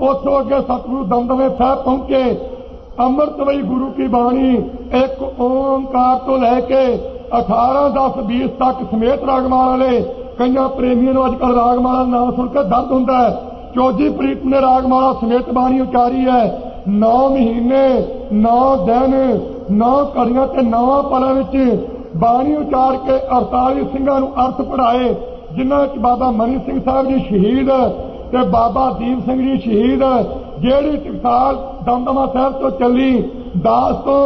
ਉੱਥੋਂ ਅੱਗੇ ਸਤਿਗੁਰੂ ਦਮਦਮੇ ਸਾਹਿਬ ਪਹੁੰਚੇ। ਅੰਮ੍ਰਿਤਮਈ ਗੁਰੂ ਕੀ ਬਾਣੀ, ਇੱਕ ਓੰਕਾਰ ਤੋਂ ਲੈ ਕੇ 18 10 20 ਤੱਕ ਸਮੇਤ ਰਾਗਮਾਲਾ ਵਾਲੇ ਕਈਆਂ ਪ੍ਰੇਮੀਆਂ ਨੂੰ ਅੱਜਕੱਲ ਰਾਗਮਾਲਾ ਨਾਮ ਸੁਣ ਕੇ ਦਰਦ ਹੁੰਦਾ ਹੈ। ਚੌਜੀ ਪ੍ਰੀਤ ਨੇ ਰਾਗਮਾਲਾ ਸਮੇਤ ਬਾਣੀ ਉਚਾਰੀ ਹੈ। 9 ਮਹੀਨੇ 9 ਦਿਨ 9 ਘੜੀਆਂ ਤੇ 9 ਪਲਾਂ ਵਿੱਚ ਬਾਣੀ ਉਚਾਰ ਕੇ 48 ਸਿੰਘਾਂ ਨੂੰ ਅਰਥ ਪੜਾਏ ਜਿਨ੍ਹਾਂ ਵਿੱਚ ਬਾਬਾ ਮਨੀ ਸਿੰਘ ਸਾਹਿਬ ਜੀ ਸ਼ਹੀਦ ਤੇ ਬਾਬਾ ਦੀਪ ਸਿੰਘ ਜੀ ਸ਼ਹੀਦ, ਜਿਹੜੀ ਟਕਸਾਲ ਦਮਦਮਾ ਸਾਹਿਬ ਤੋਂ ਚੱਲੀ, ਦਾਸ ਤੋਂ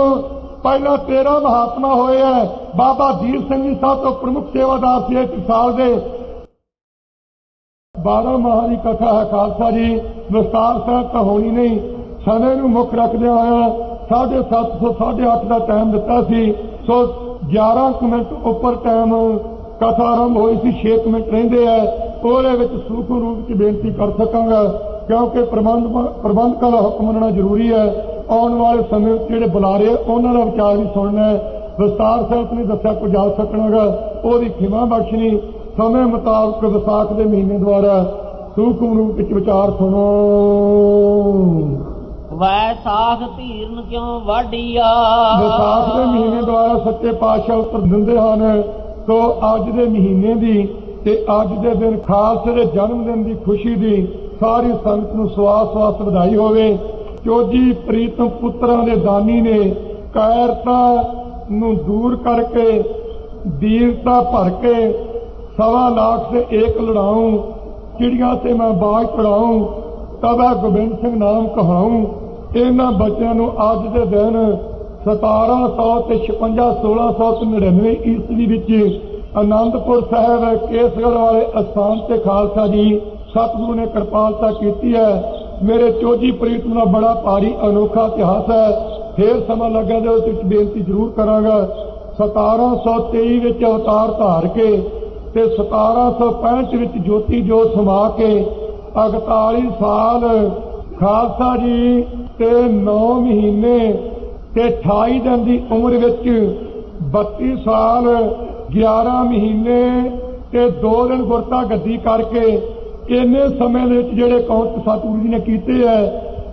ਪਹਿਲਾਂ 13 ਮਹਾਤਮਾ ਹੋਏ ਹੈ। ਬਾਬਾ ਦੀਪ ਸਿੰਘ ਜੀ ਸਾਹਿਬ ਤੋਂ ਪ੍ਰਮੁੱਖ ਸੇਵਾਦਾਰ ਸੀ ਇਸ ਟਕਸਾਲ ਦੇ। 12 ਮਹਾਂ ਦੀ ਕਥਾ ਹੈ, ਖਾਲਸਾ ਜੀ, ਵਿਸਤਾਰ ਸਾਹਿਬ ਤਾਂ ਹੋਣੀ ਨਹੀਂ। ਸਮੇਂ ਨੂੰ ਮੁੱਖ ਰੱਖਦੇ ਹੋਇਆ 750 8:30 ਦਾ ਟਾਈਮ ਦਿੱਤਾ ਸੀ। ਸੋ 11 ਕੁ ਮਿੰਟ ਉੱਪਰ ਟਾਈਮ ਕਥਾ ਆਰੰਭ ਹੋਈ ਸੀ 6 ਕੁ ਮਿੰਟ ਰਹਿੰਦੇ ਆ ਉਹਦੇ ਵਿੱਚ ਸੂਖਮ ਰੂਪ ਚ ਬੇਨਤੀ ਕਰ ਸਕਾਂਗਾ ਕਿਉਂਕਿ ਪ੍ਰਬੰਧ ਪ੍ਰਬੰਧਕਾਂ ਦਾ ਹੁਕਮ ਮੰਨਣਾ ਜ਼ਰੂਰੀ ਹੈ। ਆਉਣ ਵਾਲੇ ਸਮੇਂ ਵਿੱਚ ਜਿਹੜੇ ਬੁਲਾਰੇ ਆ, ਉਹਨਾਂ ਦਾ ਵਿਚਾਰ ਵੀ ਸੁਣਨਾ ਹੈ। ਵਿਸਤਾਰ ਸਾਹਿਬ ਨੇ ਦੱਸਿਆ ਕੁਝ ਜਾ ਸਕਣਾਗਾ ਉਹਦੀ ਖਿਮਾ ਬਖਸ਼ਣੀ। ਸਮੇਂ ਮੁਤਾਬਕ ਵਿਸਾਖ ਦੇ ਮਹੀਨੇ ਦੁਆਰਾ ਸੂਖਮ ਰੂਪ ਵਿੱਚ ਵਿਚਾਰ ਸੁਣੋ। ਵੈਸਾਖ ਧੀਰਨ ਕਿਉਂ ਵਾਢੀਆ? ਵਿਸਾਖ ਦੇ ਮਹੀਨੇ ਦੁਆਰਾ ਸੱਚੇ ਪਾਤਸ਼ਾਹ ਉੱਤਰ ਦਿੰਦੇ ਹਨ। ਸੋ ਅੱਜ ਦੇ ਮਹੀਨੇ ਦੀ ਤੇ ਅੱਜ ਦੇ ਦਿਨ ਖਾਲਸੇ ਦੇ ਜਨਮ ਦਿਨ ਦੀ ਖੁਸ਼ੀ ਦੀ ਸਾਰੀ ਸੰਗਤ ਨੂੰ ਸਵਾਸ-ਸਵਾਸ ਵਧਾਈ ਹੋਵੇ। ਚੋਜੀ ਪ੍ਰੀਤਮ ਪੁੱਤਰਾਂ ਦੇ ਦਾਨੀ ਨੇ ਕਾਇਰਤਾ ਨੂੰ ਦੂਰ ਕਰਕੇ ਦੀਰਤਾ ਭਰ ਕੇ ਸਵਾ ਲੱਖ ਤੇ ਏਕ ਲੜਾਉਂ, ਚਿੜੀਆਂ ਤੇ ਮੈਂ ਬਾਜ ਚੜਾਉਂ, ਤਬਾ ਗੋਬਿੰਦ ਸਿੰਘ ਨਾਮ ਕਹਾਉਂ। ਇਹਨਾਂ ਬੱਚਿਆਂ ਨੂੰ ਅੱਜ ਦੇ ਦਿਨ 1700 ਤੇ 56 1699 ਈਸਵੀ ਵਿੱਚ ਆਨੰਦਪੁਰ ਸਾਹਿਬ ਕੇਸਗੜ੍ਹ ਵਾਲੇ ਅਸਥਾਨ ਤੇ ਖਾਲਸਾ ਜੀ, ਸਤਿਗੁਰੂ ਨੇ ਕਿਰਪਾਲਤਾ ਕੀਤੀ ਹੈ। ਮੇਰੇ ਚੋਜੀ ਪ੍ਰੀਤਮ ਦਾ ਬੜਾ ਭਾਰੀ ਅਨੋਖਾ ਇਤਿਹਾਸ ਹੈ। ਫੇਰ ਸਮਾਂ ਲੱਗਾ ਤੇ ਉਸ ਵਿੱਚ ਬੇਨਤੀ ਜ਼ਰੂਰ ਕਰਾਂਗਾ। 1723 ਵਿੱਚ ਅਵਤਾਰ ਧਾਰ ਕੇ ਤੇ 1765 ਵਿੱਚ ਜੋਤੀ ਜੋਤ ਸਮਾ ਕੇ 41 ਸਾਲ ਖਾਲਸਾ ਜੀ ਤੇ 9 ਮਹੀਨੇ ਤੇ 28 ਦਿਨ ਦੀ ਉਮਰ ਵਿੱਚ 32 ਸਾਲ 11 ਮਹੀਨੇ ਤੇ 2 ਦਿਨ ਗੁਰਤਾ ਗੱਦੀ ਕਰਕੇ ਇੰਨੇ ਸਮੇਂ ਦੇ ਵਿੱਚ ਜਿਹੜੇ ਕੌਂਤ ਸਤਿਗੁਰੂ ਜੀ ਨੇ ਕੀਤੇ ਐ,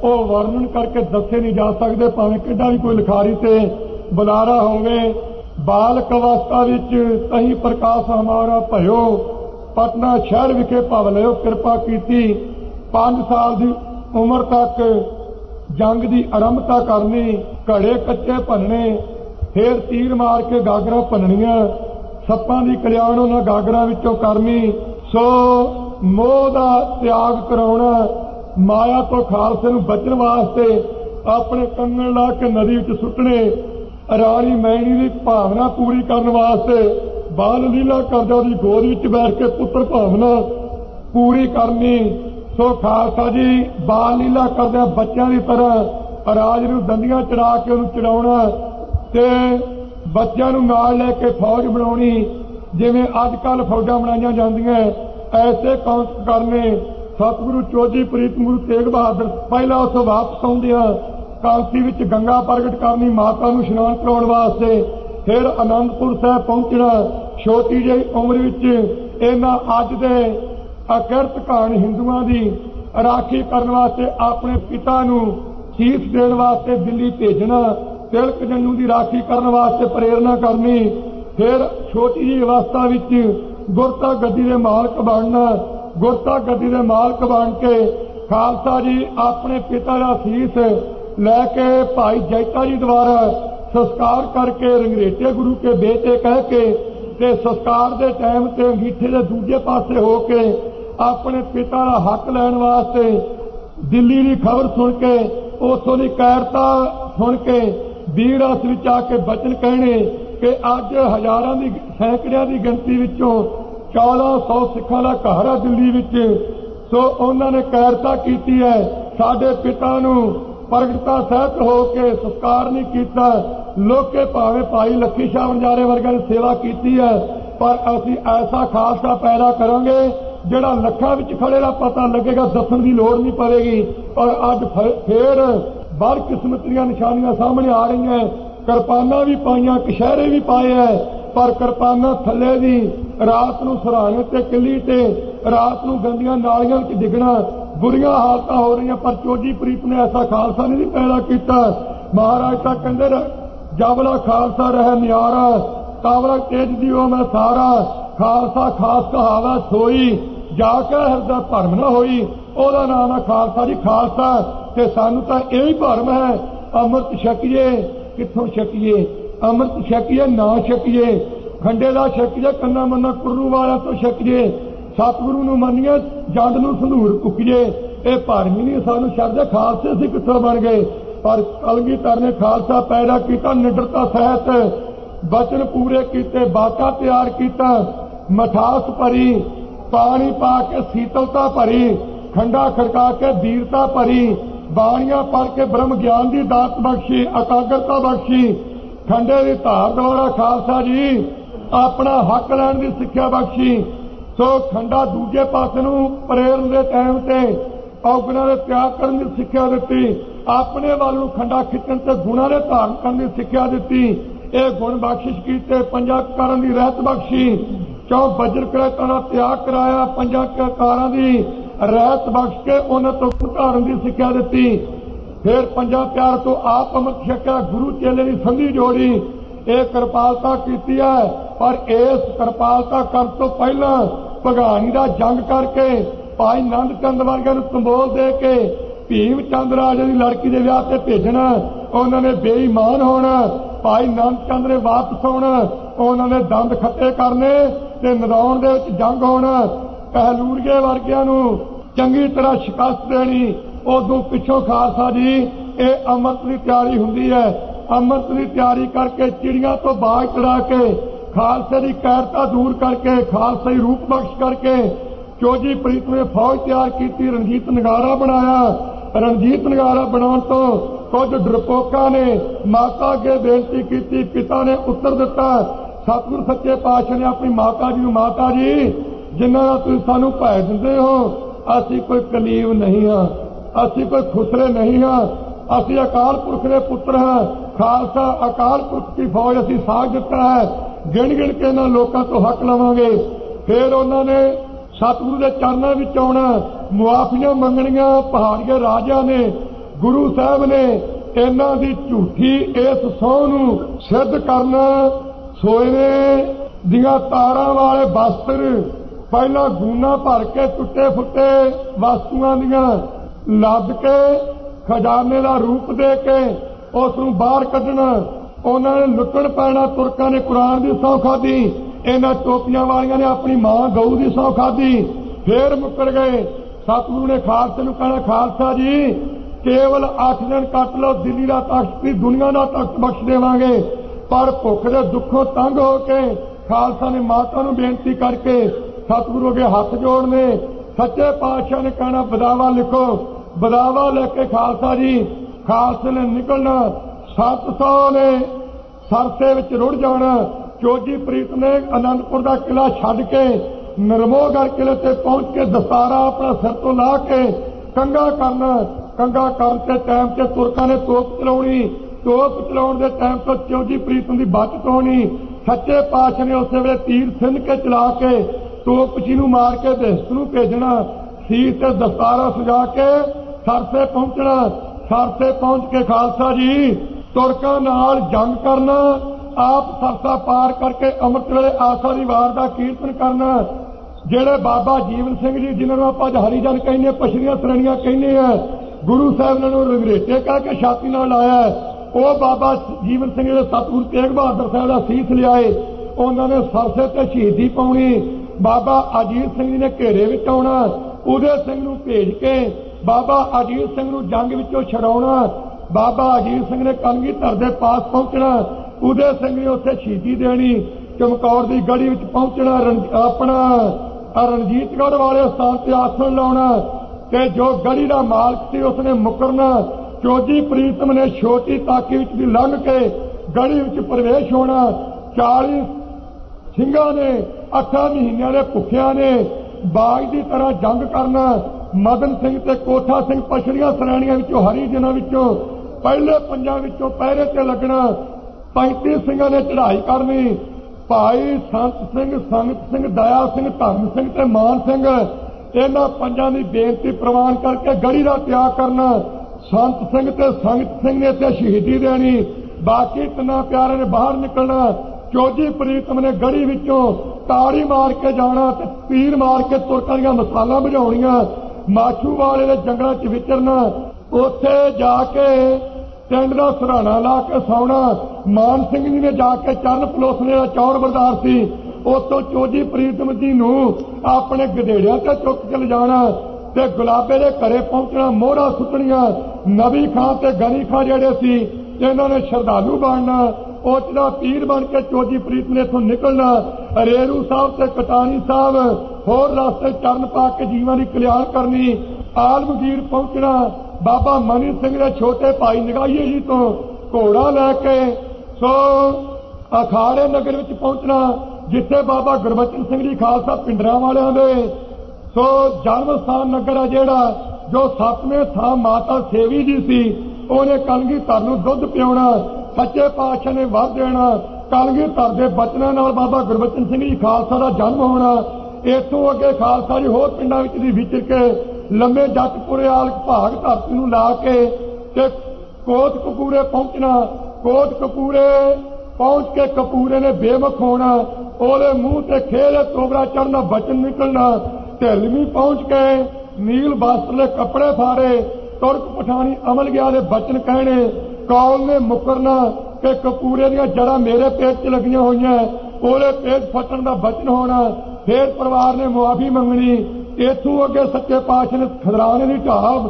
ਉਹ ਵਰਣਨ ਕਰਕੇ ਦੱਸੇ ਨਹੀਂ ਜਾ ਸਕਦੇ, ਭਾਵੇਂ ਕਿੱਡਾ ਵੀ ਕੋਈ ਲਿਖਾਰੀ ਤੇ ਬੁਲਾਰਾ ਹੋਵੇ। ਬਾਲਕ ਅਵਸਥਾ ਵਿੱਚ ਤਹੀਂ ਪ੍ਰਕਾਸ਼ ਹਮਾਰਾ ਭਇਓ, ਪਟਨਾ ਸ਼ਹਿਰ ਵਿਖੇ ਭਵ ਲਿਓ ਕਿਰਪਾ ਕੀਤੀ। 5 ਸਾਲ ਦੀ ਉਮਰ ਤੱਕ ਜੰਗ ਦੀ ਆਰੰਭਤਾ ਕਰਨੀ, ਘੜੇ ਕੱਚੇ ਭੰਨਣੇ, ਫੇਰ ਤੀਰ ਮਾਰ ਕੇ ਗਾਗਰਾਂ ਭੰਨਣੀਆਂ ਸੱਪਾਂ ਦੀ ਕਲਿਆਣ ਉਹਨਾਂ ਗਾਗਰਾਂ ਵਿੱਚੋਂ ਕਰਨੀ। ਸੋ ਮੋਹ ਦਾ ਤਿਆਗ ਕਰਾਉਣਾ ਮਾਇਆ ਤੋਂ ਖਾਲਸੇ ਨੂੰ ਬਚਣ ਵਾਸਤੇ ਆਪਣੇ ਕੰਗਣ ਲਾ ਕੇ ਨਦੀ ਵਿੱਚ ਸੁੱਟਣੇ, ਰਾਣੀ ਮੈਣੀ ਦੀ ਭਾਵਨਾ ਪੂਰੀ ਕਰਨ ਵਾਸਤੇ ਬਾਲ ਲੀਲਾ ਕਰਦਾ ਉਹਦੀ ਗੋਦ ਵਿੱਚ ਬੈਠ ਕੇ ਪੁੱਤਰ ਭਾਵਨਾ ਪੂਰੀ ਕਰਨੀ। ਸੋ ਖਾਲਸਾ ਜੀ, ਬਾਲ ਲੀਲਾ ਕਰਦਿਆਂ ਬੱਚਿਆਂ ਦੀ ਤਰ੍ਹਾਂ ਰਾਜ ਨੂੰ ਦੰਦੀਆਂ ਚੜਾ ਕੇ ਉਹਨੂੰ ਚੜਾਉਣਾ ਤੇ ਬੱਚਿਆਂ ਨੂੰ ਨਾਲ ਲੈ ਕੇ ਫੌਜ ਬਣਾਉਣੀ, ਜਿਵੇਂ ਅੱਜ ਕੱਲ ਫੌਜਾਂ ਬਣਾਈਆਂ ਜਾਂਦੀਆਂ, ਐਸੇ ਕੰਮ ਕਰਨੇ ਸਤਿਗੁਰੂ ਚੋਜੀ ਪ੍ਰੀਤ ਗੁਰੂ ਤੇਗ ਬਹਾਦਰ ਪਹਿਲਾਂ ਉਸ ਵਾਪਸ ਆਉਂਦੇ ਆਉਂਦਿਆਂ ਕਾਂਸੀ ਵਿੱਚ ਗੰਗਾ ਪ੍ਰਗਟ ਕਰਨੀ ਮਾਤਾ ਨੂੰ ਇਸ਼ਨਾਨ ਕਰਾਉਣ ਵਾਸਤੇ, ਫਿਰ ਆਨੰਦਪੁਰ ਸਾਹਿਬ ਪਹੁੰਚਣਾ, ਛੋਟੀ ਜਿਹੀ ਉਮਰ ਵਿੱਚ ਇਹਨਾਂ ਅੱਜ ਦੇ ਅਕਿਰਤ ਕਹਾਣ ਹਿੰਦੂਆਂ ਦੀ ਰਾਖੀ ਕਰਨ ਵਾਸਤੇ ਆਪਣੇ ਪਿਤਾ ਨੂੰ ਸੀਸ ਦੇਣ ਵਾਸਤੇ ਦਿੱਲੀ ਭੇਜਣਾ ਤਿਲਕ ਜੰਨੂ ਦੀ ਰਾਖੀ ਕਰਨ ਵਾਸਤੇ ਪ੍ਰੇਰਣਾ ਕਰਨੀ, ਫਿਰ ਛੋਟੀ ਜਿਹੀ ਅਵਸਥਾ ਵਿੱਚ ਗੁਰਤਾ ਗੱਦੀ ਦੇ ਮਾਲਕ ਬਣਨਾ, ਗੁਰਤਾ ਗੱਦੀ ਦੇ ਮਾਲਕ ਬਣ ਕੇ ਖਾਲਸਾ ਜੀ ਆਪਣੇ ਪਿਤਾ ਦਾ ਸੀਸ ਲੈ ਕੇ ਭਾਈ ਜੈਤਾ ਜੀ ਦੁਆਰਾ ਸੰਸਕਾਰ ਕਰਕੇ ਰੰਗਰੇਟੇ ਗੁਰੂ ਕੇ ਬੇਟੇ ਕਹਿ ਕੇ ਤੇ ਸੰਸਕਾਰ ਦੇ ਟਾਈਮ ਤੇ ਅੰਗੀਠੇ ਦੇ ਦੂਜੇ ਪਾਸੇ ਹੋ ਕੇ ਆਪਣੇ ਪਿਤਾ ਦਾ ਹੱਕ ਲੈਣ ਵਾਸਤੇ ਦਿੱਲੀ ਦੀ ਖਬਰ ਸੁਣ ਕੇ, ਉਥੋਂ ਦੀ ਕਾਇਰਤਾ ਸੁਣ ਕੇ ਵੀਰ ਅਸ ਵਿੱਚ ਆ ਕੇ ਬਚਨ ਕਹਿਣੇ ਕਿ ਅੱਜ ਹਜ਼ਾਰਾਂ ਦੀ ਸੈਂਕੜਿਆਂ ਦੀ ਗਿਣਤੀ ਵਿੱਚੋਂ 1400 ਸਿੱਖਾਂ ਦਾ ਘਰ ਆ ਦਿੱਲੀ ਵਿੱਚ। ਸੋ ਉਹਨਾਂ ਨੇ ਕਾਇਰਤਾ ਕੀਤੀ ਹੈ। ਸਾਡੇ ਪਿਤਾ ਨੂੰ ਪ੍ਰਗਟਤਾ ਸਹਿਤ ਹੋ ਕੇ ਸੰਸਕਾਰ ਨਹੀਂ ਕੀਤਾ। ਲੋਕੇ ਭਾਵੇਂ ਭਾਈ ਲੱਖੀ ਸ਼ਾਹ ਵਣਜਾਰੇ ਵਰਗਿਆਂ ਨੇ ਸੇਵਾ ਕੀਤੀ ਹੈ, ਪਰ ਅਸੀਂ ਐਸਾ ਖਾਲਸਾ ਪੈਦਾ ਕਰਾਂਗੇ ਜਿਹੜਾ ਲੱਖਾਂ ਵਿੱਚ ਖੜੇ ਦਾ ਪਤਾ ਲੱਗੇਗਾ, ਦੱਸਣ ਦੀ ਲੋੜ ਨਹੀਂ ਪਵੇਗੀ। ਪਰ ਅੱਜ ਫੇਰ ਬੜ ਕਿਸਮਤ ਦੀਆਂ ਨਿਸ਼ਾਨੀਆਂ ਸਾਹਮਣੇ ਆ ਰਹੀਆਂ ਕਿਰਪਾਨਾਂ ਵੀ ਪਾਈਆਂ, ਕਸ਼ਹਿਰੇ ਵੀ ਪਾਏ ਐ। ਪਰ ਕਿਰਪਾਨਾਂ ਥੱਲੇ ਦੀ ਰਾਤ ਨੂੰ ਸਰਾਣੇ ਤੇ ਕਿੱਲੀ ਤੇ ਰਾਤ ਨੂੰ ਗੰਦੀਆਂ ਨਾਲੀਆਂ ਵਿੱਚ ਡਿੱਗਣਾ, ਬੁਰੀਆਂ ਹਾਲਤਾਂ ਹੋ ਰਹੀਆਂ। ਪਰ ਚੋਜੀ ਪ੍ਰੀਤ ਨੇ ਐਸਾ ਖਾਲਸਾ ਨਹੀਂ ਪੈਦਾ ਕੀਤਾ। ਮਹਾਰਾਜ ਤਾਂ ਕਹਿੰਦੇ ਨੇ ਜਬਲਾ ਖਾਲਸਾ ਰਹਿ ਨਿਆਰਾ ਕਾਵਲਾ ਤੇਜ ਦਿਓ ਮੈਂ ਸਾਰਾ। ਖਾਲਸਾ ਖਾਸ ਕਹਾਵਾ ਸੋਈ, ਜਾ ਕੇ ਹਿਰਦਾ ਭਰਮ ਨਾ ਹੋਈ। ਉਹਦਾ ਨਾਮ ਹੈ ਖਾਲਸਾ ਜੀ ਖਾਲਸਾ। ਤੇ ਸਾਨੂੰ ਤਾਂ ਇਹ ਹੀ ਭਰਮ ਹੈ, ਅੰਮ੍ਰਿਤ ਛਕੀਏ, ਕਿੱਥੋਂ ਛਕੀਏ? ਅੰਮ੍ਰਿਤ ਛਕੀਏ, ਨਾ ਛਕੀਏ। ਖੰਡੇ ਦਾ ਛਕੀਏ, ਕੰਨਾ ਮੰਨਾ ਕੁਰੂ ਵਾਲਿਆਂ ਤੋਂ ਛਕੀਏ। ਸਤਿਗੁਰੂ ਨੂੰ ਮੰਨੀਏ, ਜੰਡ ਨੂੰ ਸੰਧੂਰ ਕੁੱਕੀਏ। ਇਹ ਭਰਮ ਹੀ ਨਹੀਂ, ਸਾਨੂੰ ਸ਼ਬਦ ਖਾਲਸੇ ਅਸੀਂ ਕਿੱਥੋਂ ਬਣ ਗਏ? ਪਰ ਕਲਗੀਧਰ ਨੇ ਖਾਲਸਾ ਪੈਦਾ ਕੀਤਾ, ਨਿਡਰਤਾ ਸਹਿਤ। ਬਚਨ ਪੂਰੇ ਕੀਤੇ, ਬਾਤਾਂ ਤਿਆਰ ਕੀਤਾ। ਮਠਾਸ ਭਰੀ, ਪਾਣੀ ਪਾ ਕੇ ਸੀਤਲਤਾ ਭਰੀ। ਖੰਡਾ ਖੜਕਾ ਕੇ ਵੀਰਤਾ ਭਰੀ। ਬਾਣੀਆਂ ਪੜ ਕੇ ਬ੍ਰਹਮ ਗਿਆਨ ਦੀ ਦਾਤ ਬਖਸ਼ੀ ਇਕਾਗਰਤਾ ਬਖਸ਼ੀ ਖੰਡੇ ਦੀ ਧਾਰ ਦੁਆਰਾ ਖਾਲਸਾ ਜੀ, ਆਪਣਾ ਹੱਕ ਲੈਣ ਦੀ ਸਿੱਖਿਆ ਬਖਸ਼ੀ। ਸੋ ਖੰਡਾ ਦੂਜੇ ਪਾਸੇ ਨੂੰ ਪ੍ਰੇਰਨ ਦੇ ਟਾਈਮ ਤੇ ਔਗਣਾਂ ਦੇ ਤਿਆਗ ਕਰਨ ਦੀ ਸਿੱਖਿਆ ਦਿੱਤੀ। ਆਪਣੇ ਵੱਲ ਨੂੰ ਖੰਡਾ ਖਿੱਚਣ ਤੇ ਗੁਣਾਂ ਦੇ ਧਾਰਨ ਕਰਨ ਦੀ ਸਿੱਖਿਆ ਦਿੱਤੀ। ਇਹ ਗੁਣ ਬਖਸ਼ਿਸ਼ ਕੀਤੇ, ਪੰਜਾਂ ਕਾਰਾਂ ਦੀ ਰਹਿਤ ਬਖਸ਼ੀ। ਚੌ ਵਜਰ ਕਰਤਾਂ ਦਾ ਤਿਆਗ ਕਰਾਇਆ, ਪੰਜਾਂ ਕਾਰਾਂ ਦੀ ਰਹਿਤ ਬਖਸ਼ ਕੇ ਉਹਨਾਂ ਤੋਂ ਧਾਰਨ ਦੀ ਸਿੱਖਿਆ ਦਿੱਤੀ। ਫਿਰ ਪੰਜਾਂ ਪਿਆਰ ਤੋਂ ਆਪ ਅੰਮ੍ਰਿਤ ਛਕਿਆ, ਗੁਰੂ ਚੇਲੇ ਦੀ ਸੰਧੀ ਜੋੜੀ। ਇਹ ਕਿਰਪਾਲਤਾ ਕੀਤੀ ਹੈ, ਪਰ ਇਸ ਕਿਰਪਾਲਤਾ ਕਰਨ ਤੋਂ ਪਹਿਲਾਂ ਭਗਾਣੀ ਦਾ ਜੰਗ ਕਰਕੇ ਭਾਈ ਨੰਦ ਚੰਦ ਵਰਗਿਆਂ ਨੂੰ ਸੰਬੋਲ ਦੇ ਕੇ ਭੀਮ ਚੰਦ ਰਾਜੇ ਦੀ ਲੜਕੀ ਦੇ ਵਿਆਹ ਤੇ ਭੇਜਣਾ। ਉਹਨਾਂ ਨੇ ਬੇਈਮਾਨ ਹੋਣਾ, ਭਾਈ ਨੰਦ ਚੰਦ ਨੇ ਵਾਪਸ ਆਉਣਾ। ਉਹਨਾਂ ਨੇ ਦੰਦ ਖੱਟੇ ਕਰਨੇ ਤੇ ਨਰਾਉਣ ਦੇ ਵਿੱਚ ਜੰਗ ਹੋਣਾ। ਪਹਿਲੂਰਗੇ ਵਰਗਿਆਂ ਨੂੰ ਚੰਗੀ ਤਰ੍ਹਾਂ ਸ਼ਿਕਸਤ ਦੇਣੀ, ਉਦੋਂ ਪਿੱਛੋਂ ਖਾਲਸਾ ਜੀ, ਇਹ ਅੰਮ੍ਰਿਤ ਦੀ ਤਿਆਰੀ ਹੁੰਦੀ ਹੈ। ਅੰਮ੍ਰਿਤ ਦੀ ਤਿਆਰੀ ਕਰਕੇ ਚਿੜੀਆਂ ਤੋਂ ਬਾਗ ਚੜਾ ਕੇ, ਖਾਲਸੇ ਦੀ ਕਾਇਰਤਾ ਦੂਰ ਕਰਕੇ ਖਾਲਸਾਈ ਰੂਪ ਬਖਸ਼ ਕਰਕੇ ਚੋਜੀ ਪ੍ਰੀਤ ਨੇ ਫੌਜ ਤਿਆਰ ਕੀਤੀ, ਰਣਜੀਤ ਨਗਾਰਾ ਬਣਾਇਆ। ਰਣਜੀਤ ਨਗਾਰਾ ਬਣਾਉਣ ਤੋਂ ਕੁਝ ਡਰਪੋਕਾਂ ਨੇ ਮਾਤਾ ਅੱਗੇ ਬੇਨਤੀ ਕੀਤੀ, ਪਿਤਾ ਨੇ ਉੱਤਰ ਦਿੱਤਾ, ਸਤਿਗੁਰ ਸੱਚੇ ਪਾਤਸ਼ਾਹ ਨੇ ਆਪਣੀ ਮਾਤਾ ਜੀ ਨੂੰ, ਮਾਤਾ ਜੀ ਜਿਨ੍ਹਾਂ ਦਾ ਤੁਸੀਂ ਸਾਨੂੰ ਭੈ ਦਿੰਦੇ ਹੋ, ਅਸੀਂ ਕੋਈ ਕਲੀਬ ਨਹੀਂ ਹਾਂ, ਅਸੀਂ ਕੋਈ ਖੁਸਰੇ ਨਹੀਂ ਹਾਂ। ਅਸੀਂ ਅਕਾਲ ਪੁਰਖ ਦੇ ਪੁੱਤਰ ਹਾਂ। ਖਾਲਸਾ ਅਕਾਲ ਪੁਰਖ ਦੀ ਫੌਜ ਅਸੀਂ ਸਾਥ ਦਿੱਤਾ ਹੈ। ਗਿਣ ਗਿਣ ਕੇ ਇਹਨਾਂ ਲੋਕਾਂ ਤੋਂ ਹੱਕ ਲਵਾਂਗੇ। ਫਿਰ ਉਹਨਾਂ ਨੇ ਸਤਿਗੁਰੂ ਦੇ ਚਰਨਾਂ ਵਿੱਚ ਆਉਣਾ। ਮੁਆਫੀਆਂ ਮੰਗਣੀਆਂ ਪਹਾੜੀਆਂ ਰਾਜਿਆਂ ਨੇ, ਗੁਰੂ ਸਾਹਿਬ ਨੇ ਇਹਨਾਂ ਦੀ ਝੂਠੀ ਇਸ ਸਹੁੰ ਨੂੰ ਸਿੱਧ ਕਰਨਾ। ਸੋਏ ਦੀਆਂ ਤਾਰਾਂ ਵਾਲੇ ਵਸਤਰ ਪਹਿਲਾਂ ਗੂਨਾ ਭਰ ਕੇ ਟੁੱਟੇ ਫੁੱਟੇ ਵਸਤੂਆਂ ਦੀਆਂ ਲੱਦ ਕੇ, ਖਜ਼ਾਨੇ ਦਾ ਰੂਪ ਦੇ ਕੇ ਉਸ ਨੂੰ ਬਾਹਰ ਕੱਢਣਾ, ਉਹਨਾਂ ਨੇ ਲੁੱਟਣ ਪੈਣਾ, ਤੁਰਕਾਂ ਨੇ ਕੁਰਾਨ ਦੀ ਸੌ ਖਾਦੀ ਇਹਨਾਂ ਟੋਪੀਆਂ ਵਾਲੀਆਂ ਨੇ ਆਪਣੀ ਮਾਂ ਗਊ ਦੀ ਸੌ ਖਾਦੀ ਫੇਰ ਮੁੱਕਰ ਗਏ। ਸਤਿਗੁਰੂ ਨੇ ਖਾਲਸੇ ਨੂੰ ਕਹਿਣਾ, ਖਾਲਸਾ ਜੀ, ਕੇਵਲ 8 ਦਿਨ ਕੱਟ ਲਓ, ਦਿੱਲੀ ਦਾ ਤਖਤ ਵੀ ਦੁਨੀਆ ਦਾ ਤਖਤ ਬਖਸ਼ ਦੇਵਾਂਗੇ। ਪਰ ਭੁੱਖ ਦੇ ਦੁੱਖੋਂ ਤੰਗ ਹੋ ਕੇ ਖਾਲਸਾ ਨੇ ਮਾਤਾ ਨੂੰ ਬੇਨਤੀ ਕਰਕੇ ਸਤਿਗੁਰੂ ਅੱਗੇ ਹੱਥ ਜੋੜਨੇ, ਸੱਚੇ ਪਾਤਸ਼ਾਹ ਨੇ ਕਹਿਣਾ, ਬਦਾਵਾ ਲਿਖੋ। ਬਦਾਵਾ ਲੈ ਕੇ ਖਾਲਸਾ ਜੀ, ਖਾਲਸੇ ਨੇ ਨਿਕਲਣਾ 700 ਨੇ ਸਰਸੇ ਵਿੱਚ ਰੁੜ ਜਾਣਾ। ਚੋਜੀ ਪ੍ਰੀਤ ਨੇ ਆਨੰਦਪੁਰ ਦਾ ਕਿਲਾ ਛੱਡ ਕੇ ਨਰਮੋਗੜ ਕਿਲੇ ਤੇ ਪਹੁੰਚ ਕੇ ਦਸਤਾਰਾ ਆਪਣਾ ਸਿਰ ਤੋਂ ਲਾ ਕੇ ਕੰਗਾ ਕਰਨਾ, ਕੰਗਾ ਕਰਨ ਦੇ ਟਾਈਮ ਤੇ ਤੁਰਕਾਂ ਨੇ ਤੋਪ ਚਲਾਉਣੀ। ਤੋਪ ਚਲਾਉਣ ਦੇ ਟਾਈਮ ਤੋਂ ਚੋਜੀ ਪ੍ਰੀਤ ਦੀ ਬਚਤ ਹੋਣੀ ਸੱਚੇ ਪਾਤਸ਼ਾਹ ਨੇ ਉਸੇ ਵੇਲੇ ਤੀਰ ਸਿੰਧ ਕੇ ਚਲਾ ਕੇ ਤੋਪ ਜੀ ਨੂੰ ਮਾਰ ਕੇ ਦੇਸ਼ ਨੂੰ ਭੇਜਣਾ, ਸੀਸ ਤੇ ਦਸਤਾਰਾ ਸਜਾ ਕੇ ਸਰਸੇ ਪਹੁੰਚਣਾ। ਸਰਸੇ ਪਹੁੰਚ ਕੇ ਖਾਲਸਾ ਜੀ, ਤੁਰਕਾਂ ਨਾਲ ਜੰਗ ਕਰਨਾ, ਆਪ ਸਰਸਾ ਪਾਰ ਕਰਕੇ ਅੰਮ੍ਰਿਤ ਵੇਲੇ ਆਸਾ ਦੀ ਵਾਰ ਦਾ ਕੀਰਤਨ ਕਰਨਾ, ਜਿਹੜੇ ਬਾਬਾ ਜੀਵਨ ਸਿੰਘ ਜੀ, ਜਿਨ੍ਹਾਂ ਨੂੰ ਆਪਾਂ ਅੱਜ ਹਰੀਜਨ ਕਹਿੰਦੇ ਪਛੜੀਆਂ ਸ਼੍ਰੇਣੀਆਂ ਕਹਿੰਦੇ ਆ ਗੁਰੂ ਸਾਹਿਬ ਨੇ ਨੂੰ ਰਗਰੇਟੇ ਕਹਿ ਕੇ ਛਾਤੀ ਨਾਲ ਲਾਇਆ। ਉਹ ਬਾਬਾ ਜੀਵਨ ਸਿੰਘ ਦੇ ਸਤਿਗੁਰੂ ਤੇਗ ਬਹਾਦਰ ਸਾਹਿਬ ਦਾ ਸੀਸ ਲਿਆਏ। ਉਹਨਾਂ ਨੇ ਸਰਸੇ ਤੇ ਸ਼ਹੀਦੀ ਪਾਉਣੀ। ਬਾਬਾ ਅਜੀਤ ਸਿੰਘ ਜੀ ਨੇ ਘੇਰੇ ਵਿੱਚ ਆਉਣਾ ਉਦੇ ਸਿੰਘ ਨੂੰ ਭੇਜ ਕੇ ਬਾਬਾ ਅਜੀਤ ਸਿੰਘ ਨੂੰ ਜੰਗ ਵਿੱਚੋਂ ਛਡਾਉਣਾ, ਬਾਬਾ ਅਜੀਤ ਸਿੰਘ ਨੇ ਕਲਗੀਧਰ ਦੇ ਪਾਸ ਪਹੁੰਚਣਾ ਉਦੇ ਸਿੰਘ ਨੇ ਉੱਥੇ ਸ਼ਹੀਦੀ ਦੇਣੀ, ਚਮਕੌਰ ਦੀ ਗੜੀ ਵਿੱਚ ਪਹੁੰਚਣਾ ਆਪਣਾ ਰਣਜੀਤਗੜ੍ਹ ਵਾਲੇ ਸਥਾਨ ਤੇ ਆਸਣ ਲਾਉਣਾ ਤੇ ਜੋ ਗੜੀ ਦਾ ਮਾਲਕ ਸੀ ਉਸਨੇ ਮੁਕਰਨਾ ਚੋਜੀ ਪ੍ਰੀਤਮ ਨੇ ਛੋਟੀ ਤਾਕੀ ਵਿੱਚ ਦੀ ਲੰਘ ਕੇ ਗੜੀ ਵਿੱਚ ਪ੍ਰਵੇਸ਼ ਹੋਣਾ 40 ਸਿੰਘਾਂ ਨੇ ਅੱਠਾਂ ਮਹੀਨਿਆਂ ਦੇ ਭੁੱਖਿਆਂ ਨੇ ਬਾਗ ਦੀ ਤਰ੍ਹਾਂ ਜੰਗ ਕਰਨਾ ਮਦਨ ਸਿੰਘ ਤੇ ਕੋਠਾ ਸਿੰਘ ਪਛੜੀਆਂ ਸ਼੍ਰੇਣੀਆਂ ਵਿੱਚੋਂ, ਹਰੀ ਜਨਾਂ ਵਿੱਚੋਂ, ਪਹਿਲੇ ਪੰਜਾਂ ਵਿੱਚੋਂ ਪਹਿਰੇ ਤੇ ਲੱਗਣਾ 35 ਸਿੰਘਾਂ ਨੇ ਚੜ੍ਹਾਈ ਕਰਨੀ। ਭਾਈ ਸੰਤ ਸਿੰਘ, ਸੰਗਤ ਸਿੰਘ, ਦਇਆ ਸਿੰਘ, ਧਰਮ ਸਿੰਘ ਤੇ ਮਾਨ ਸਿੰਘ, ਇਹਨਾਂ ਪੰਜਾਂ ਦੀ ਬੇਨਤੀ ਪ੍ਰਵਾਨ ਕਰਕੇ ਗੜੀ ਦਾ ਤਿਆਗ ਕਰਨਾ ਸੰਤ ਸਿੰਘ ਤੇ ਸੰਗਤ ਸਿੰਘ ਨੇ ਇੱਥੇ ਸ਼ਹੀਦੀ ਦੇਣੀ। ਬਾਕੀ ਤਿੰਨਾਂ ਪਿਆਰਿਆਂ ਨੇ ਬਾਹਰ ਨਿਕਲਣਾ। ਚੋਜੀ ਪ੍ਰੀਤਮ ਨੇ ਗੜੀ ਵਿੱਚੋਂ ਤਾੜੀ ਮਾਰ ਕੇ ਜਾਣਾ ਤੇ ਤੀਰ ਮਾਰ ਕੇ ਤੁਰਕਾਂ ਦੀਆਂ ਮਸਾਲਾਂ ਵਜਾਉਣੀਆਂ ਮਾਛੂ ਵਾਲੇ ਦੇ ਜੰਗਲਾਂ 'ਚ ਵਿਚਰਨਾ, ਉੱਥੇ ਜਾ ਕੇ ਟੈਂਟ ਦਾ ਸਰਾਣਾ ਲਾ ਕੇ ਸੌਣਾ। ਮਾਨ ਸਿੰਘ ਜੀ ਨੇ ਜਾ ਕੇ ਚਰਨ ਪਲੋਸਣੇ ਦਾ ਚੌਰ ਬਰਦਾਰ ਸੀ। ਉਤੋਂ ਚੋਜੀ ਪ੍ਰੀਤਮ ਜੀ ਨੂੰ ਆਪਣੇ ਗਧੇੜਿਆਂ ਤੇ ਚੁੱਕ ਕੇ ਲਿਜਾਣਾ ਤੇ ਗੁਲਾਬੇ ਦੇ ਘਰੇ ਪਹੁੰਚਣਾ, ਮੋਹਰਾ ਸੁੱਟਣੀਆਂ। ਨਬੀ ਖਾਨ ਤੇ ਗਨੀ ਖਾਨ ਜਿਹੜੇ ਸੀ, ਇਹਨਾਂ ਨੇ ਸ਼ਰਧਾਲੂ ਬਣਨਾ। ਉਹ ਦਾ ਪੀਰ ਬਣ ਕੇ ਚੋਜੀ ਪ੍ਰੀਤ ਨੇ ਇਥੋਂ ਨਿਕਲਣਾ, ਰੇਰੂ ਸਾਹਿਬ ਤੇ ਕਟਾਣੀ ਸਾਹਿਬ ਹੋਰ ਰਸਤੇ ਚਰਨ ਪਾ ਕੇ ਜੀਵਾਂ ਦੀ ਕਲਿਆਣ ਕਰਨੀ, ਆਲਮਗੀਰ ਪਹੁੰਚਣਾ, ਬਾਬਾ ਮਨੀ ਸਿੰਘ ਦੇ ਛੋਟੇ ਭਾਈ ਨਗਾਈਏ ਜੀ ਤੋਂ ਘੋੜਾ ਲੈ ਕੇ, ਸੋ ਅਖਾੜੇ ਨਗਰ ਵਿੱਚ ਪਹੁੰਚਣਾ, ਜਿੱਥੇ ਬਾਬਾ ਗੁਰਬਚਨ ਸਿੰਘ ਜੀ ਖਾਲਸਾ ਪਿੰਡਰਾਂ ਵਾਲਿਆਂ ਦੇ, ਸੋ ਜਨਮ ਸਥਾਨ ਨਗਰ ਆ ਜਿਹੜਾ, ਜੋ ਸੱਤਵੇਂ ਥਾਂ ਮਾਤਾ ਸੇਵੀ ਜੀ ਸੀ, ਉਹਨੇ ਕਲਗੀਧਰ ਨੂੰ ਦੁੱਧ ਪਿਆਉਣਾ ਸੱਚੇ ਪਾਤਸ਼ਾਹ ਨੇ ਵਰ ਦੇਣਾ ਕਲਗੀਧਰ ਦੇ ਬਚਨਾਂ ਨਾਲ ਬਾਬਾ ਗੁਰਬਚਨ ਸਿੰਘ ਜੀ ਖਾਲਸਾ ਦਾ ਜਨਮ ਹੋਣਾ, ਇਥੋਂ ਅੱਗੇ ਖਾਲਸਾ ਜੀ ਹੋਰ ਪਿੰਡਾਂ ਵਿੱਚ ਦੀ ਵਿਚਰ ਕੇ ਲੰਮੇ ਜੱਟਪੁਰੇ ਆਲਕ ਭਾਗ ਧਰਤੀ ਨੂੰ ਲਾ ਕੇ ਤੇ ਕੋਟ ਕਪੂਰੇ ਪਹੁੰਚਣਾ, ਕੋਟ ਕਪੂਰੇ ਪਹੁੰਚ ਕੇ ਕਪੂਰੇ ਨੇ ਬੇਮੁਖ ਹੋਣਾ, ਉਹਦੇ ਮੂੰਹ ਤੇ ਖੇਲੇ ਤੋਬਰਾ ਚੜਨਾ ਬਚਨ ਨਿਕਲਣਾ ਢਿਲਵੀਂ ਪਹੁੰਚ ਕੇ ਨੀਲ ਬਾਸਤਰ ਦੇ ਕੱਪੜੇ ਫਾੜੇ, ਤੁਰਕ ਪਠਾਣੀ ਅਮਲ ਗਿਆ ਦੇ ਬਚਨ ਕਹਿਣੇ ਕੌਲ ਨੇ ਮੁਕਰਨਾ ਕਿ ਕਪੂਰੇ ਦੀਆਂ ਜੜਾਂ ਮੇਰੇ ਪੇਟ 'ਚ ਲੱਗੀਆਂ ਹੋਈਆਂ ਉਹਦੇ ਪੇਟ ਫਟਣ ਦਾ ਬਚਨ ਹੋਣਾ, ਫੇਰ ਪਰਿਵਾਰ ਨੇ ਮੁਆਫੀ ਮੰਗਣੀ। ਇਥੋਂ ਅੱਗੇ ਸੱਚੇ ਪਾਤਸ਼ਾਹ ਨੇ ਖਦਰਾਣੇ ਦੀ ਢਾਬ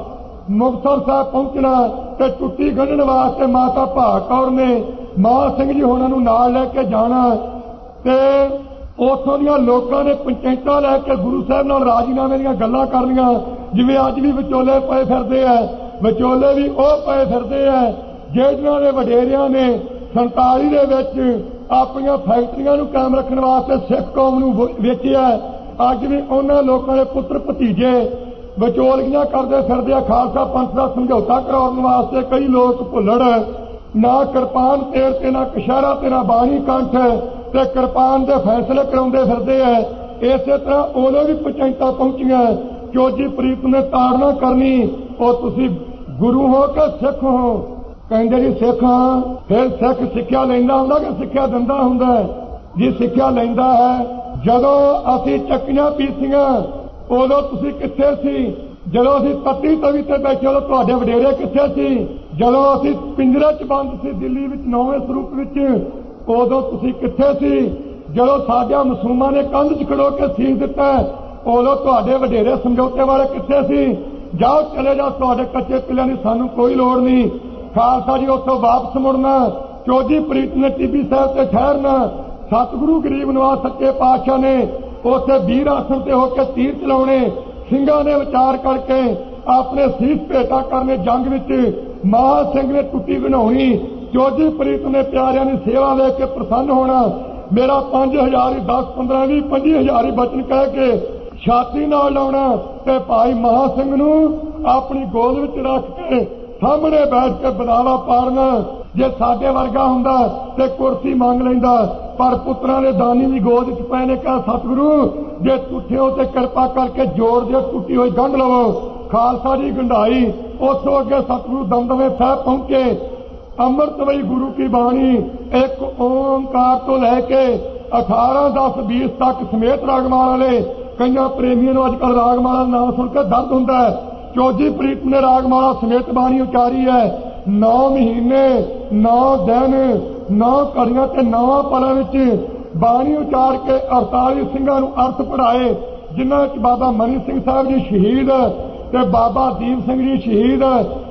ਮੁਕਤਸਰ ਸਾਹਿਬ ਪਹੁੰਚਣਾ ਤੇ ਟੁੱਟੀ ਗੰਢਣ ਵਾਸਤੇ ਮਾਤਾ ਭਾਗ ਕੌਰ ਨੇ ਮਾਂ ਸਿੰਘ ਜੀ ਹੋਣਾ ਨੂੰ ਨਾਲ ਲੈ ਕੇ ਜਾਣਾ ਤੇ ਉਥੋਂ ਦੀਆਂ ਲੋਕਾਂ ਨੇ ਪੰਚਾਇਤਾਂ ਲੈ ਕੇ ਗੁਰੂ ਸਾਹਿਬ ਨਾਲ ਰਾਜੀਨਾਮੇ ਦੀਆਂ ਗੱਲਾਂ ਕਰਨੀਆਂ। ਜਿਵੇਂ ਅੱਜ ਵੀ ਵਿਚੋਲੇ ਪਏ ਫਿਰਦੇ ਆ, ਵਿਚੋਲੇ ਵੀ ਉਹ ਪਏ ਫਿਰਦੇ ਆ ਜਿਹੜੀਆਂ ਦੇ ਵਡੇਰਿਆਂ ਨੇ 47 ਦੇ ਵਿੱਚ ਆਪਣੀਆਂ ਫੈਕਟਰੀਆਂ ਨੂੰ ਕਾਇਮ ਰੱਖਣ ਵਾਸਤੇ ਸਿੱਖ ਕੌਮ ਨੂੰ ਵੇਚਿਆ ਅੱਜ ਵੀ ਉਹਨਾਂ ਲੋਕਾਂ ਦੇ ਪੁੱਤਰ ਭਤੀਜੇ ਵਿਚੋਲਗੀਆਂ ਕਰਦੇ ਫਿਰਦੇ ਆ ਖਾਲਸਾ ਪੰਥ ਦਾ ਸਮਝੌਤਾ ਕਰਾਉਣ ਵਾਸਤੇ। ਕਈ ਲੋਕ ਭੁੱਲੜ, ਨਾ ਕਿਰਪਾਨ ਤੇਰ ਤੇ ਨਾ ਕਸ਼ਹਿਰਾ ਤੇ ਨਾ ਬਾਣੀ ਕੰਠ ਤੇ ਕਿਰਪਾਨ ਦੇ ਫੈਸਲੇ ਕਰਾਉਂਦੇ ਫਿਰਦੇ ਆ। ਇਸੇ ਤਰ੍ਹਾਂ ਉਦੋਂ ਵੀ ਪੰਚਾਇਤਾਂ ਪਹੁੰਚੀਆਂ। ਚੋਜੀ ਪ੍ਰੀਤ ਨੇ ਤਾੜਨਾ ਕਰਨੀ, ਉਹ ਤੁਸੀਂ ਗੁਰੂ ਹੋ ਕੇ ਸਿੱਖ ਹੋ? ਕਹਿੰਦੇ ਜੀ ਸਿੱਖ ਹਾਂ ਫਿਰ ਸਿੱਖ ਸਿੱਖਿਆ ਲੈਂਦਾ ਹੁੰਦਾ ਕਿ ਸਿੱਖਿਆ ਦਿੰਦਾ ਹੁੰਦਾ ਜੀ ਸਿੱਖਿਆ ਲੈਂਦਾ ਹੈ। ਜਦੋਂ ਅਸੀਂ ਚੱਕੀਆਂ ਪੀਸੀਆਂ, ਉਦੋਂ ਤੁਸੀਂ ਕਿੱਥੇ ਸੀ? ਜਦੋਂ ਅਸੀਂ ਤੱਤੀ ਤਵੀ ਤੇ ਬੈਠੇ ਉਦੋਂ ਤੁਹਾਡੇ ਵਡੇਰੇ ਕਿੱਥੇ ਸੀ? ਜਦੋਂ ਅਸੀਂ ਪਿੰਜਰੇ 'ਚ ਬੰਦ ਸੀ ਦਿੱਲੀ ਵਿੱਚ, ਨੌਵੇਂ ਸਰੂਪ ਵਿੱਚ, ਉਦੋਂ ਤੁਸੀਂ ਕਿੱਥੇ ਸੀ? ਜਦੋਂ ਸਾਡਿਆਂ ਮਸੂਮਾਂ ਨੇ ਕੰਧ 'ਚ ਖੜੋ ਕੇ ਸੀਸ ਦਿੱਤਾ, ਉਦੋਂ ਤੁਹਾਡੇ ਵਡੇਰੇ ਸਮਝੌਤੇ ਵਾਲੇ ਕਿੱਥੇ ਸੀ? ਜਾਓ ਚਲੇ ਜਾਓ, ਤੁਹਾਡੇ ਕੱਚੇ ਪਿੱਲਿਆਂ ਦੀ ਸਾਨੂੰ ਕੋਈ ਲੋੜ ਨਹੀਂ। ਖਾਲਸਾ ਜੀ, ਉੱਥੋਂ ਵਾਪਸ ਮੁੜਨਾ ਚੋਜੀ ਪ੍ਰੀਤ ਨੇ ਟੀਬੀ ਸਾਹਿਬ ਤੇ ਠਹਿਰਨਾ। ਸਤਿਗੁਰੂ ਗਰੀਬ ਨਵਾਜ ਸੱਚੇ ਪਾਤਸ਼ਾਹ ਨੇ ਉੱਥੇ ਵੀਰ ਆਸਣ ਤੇ ਹੋ ਕੇ ਤੀਰ ਚਲਾਉਣੇ, ਸਿੰਘਾਂ ਨੇ ਵਿਚਾਰ ਕਰਕੇ ਆਪਣੇ ਸੀਸ ਭੇਟਾ ਕਰਨੇ ਜੰਗ ਵਿੱਚ। ਮਹਾ ਸਿੰਘ ਨੇ ਟੁੱਟੀ ਬਣਾਉਣੀ ਚੋਜੀ ਪ੍ਰੀਤ ਨੇ ਪਿਆਰਿਆਂ ਦੀ ਸੇਵਾ ਲੈ ਕੇ ਪ੍ਰਸੰਨ ਹੋਣਾ। ਮੇਰਾ 5000 ਹੀ 10 15 20 25000 ਹੀ ਬਚਨ ਕਹਿ ਕੇ ਛਾਤੀ ਨਾਲ ਲਾਉਣਾ ਤੇ ਭਾਈ ਮਹਾ ਸਿੰਘ ਨੂੰ ਆਪਣੀ ਗੋਦ ਵਿੱਚ ਰੱਖ ਕੇ ਸਾਹਮਣੇ ਬੈਠ ਕੇ ਬਦਾਵਾ ਪਾੜਨਾ, ਜੇ ਸਾਡੇ ਵਰਗਾ ਹੁੰਦਾ ਤੇ ਕੁਰਸੀ ਮੰਗ ਲੈਂਦਾ, ਪਰ ਪੁੱਤਰਾਂ ਦੇ ਦਾਨੀ ਦੀ ਗੋਦ ਚ ਪਏ ਨੇ ਕਹਾ ਸਤਿਗੁਰੂ, ਜੇ ਟੁੱਟਿਓ ਤੇ ਕਿਰਪਾ ਕਰਕੇ ਜੋੜ ਦਿਓ, ਟੁੱਟੀ ਹੋਈ ਗੰਢ ਲਵੋ। ਖਾਲਸਾ ਦੀ ਗੰਢਾਈ, ਉੱਥੋਂ ਅੱਗੇ ਸਤਿਗੁਰੂ ਦਮਦਮੇ ਸਾਹਿਬ ਪਹੁੰਚੇ। ਅੰਮ੍ਰਿਤਵਈ ਗੁਰੂ ਕੀ ਬਾਣੀ, ਇੱਕ ਓੰਕਾਰ ਤੋਂ ਲੈ ਕੇ 18 10 20 ਤੱਕ ਸਮੇਤ ਰਾਗਮਾਲਾ ਵਾਲੇ ਕਈਆਂ ਪ੍ਰੇਮੀਆਂ ਨੂੰ ਅੱਜਕੱਲ ਰਾਗਮਾਲਾ ਦਾ ਨਾਮ ਸੁਣ ਕੇ ਦਰਦ ਹੁੰਦਾ ਹੈ। ਚੌਜੀ ਪ੍ਰੀਤ ਨੇ ਰਾਗਮਾਲਾ ਸਮੇਤ ਬਾਣੀ ਉਚਾਰੀ ਹੈ। 9 ਮਹੀਨੇ 9 ਦਿਨ 9 ਘੜੀਆਂ ਤੇ 9 ਪਲਾਂ ਵਿੱਚ ਬਾਣੀ ਉਚਾਰ ਕੇ 48 ਸਿੰਘਾਂ ਨੂੰ ਅਰਥ ਪੜਾਏ ਜਿਨ੍ਹਾਂ ਵਿੱਚ ਬਾਬਾ ਮਨੀ ਸਿੰਘ ਸਾਹਿਬ ਜੀ ਸ਼ਹੀਦ ਤੇ ਬਾਬਾ ਦੀਪ ਸਿੰਘ ਜੀ ਸ਼ਹੀਦ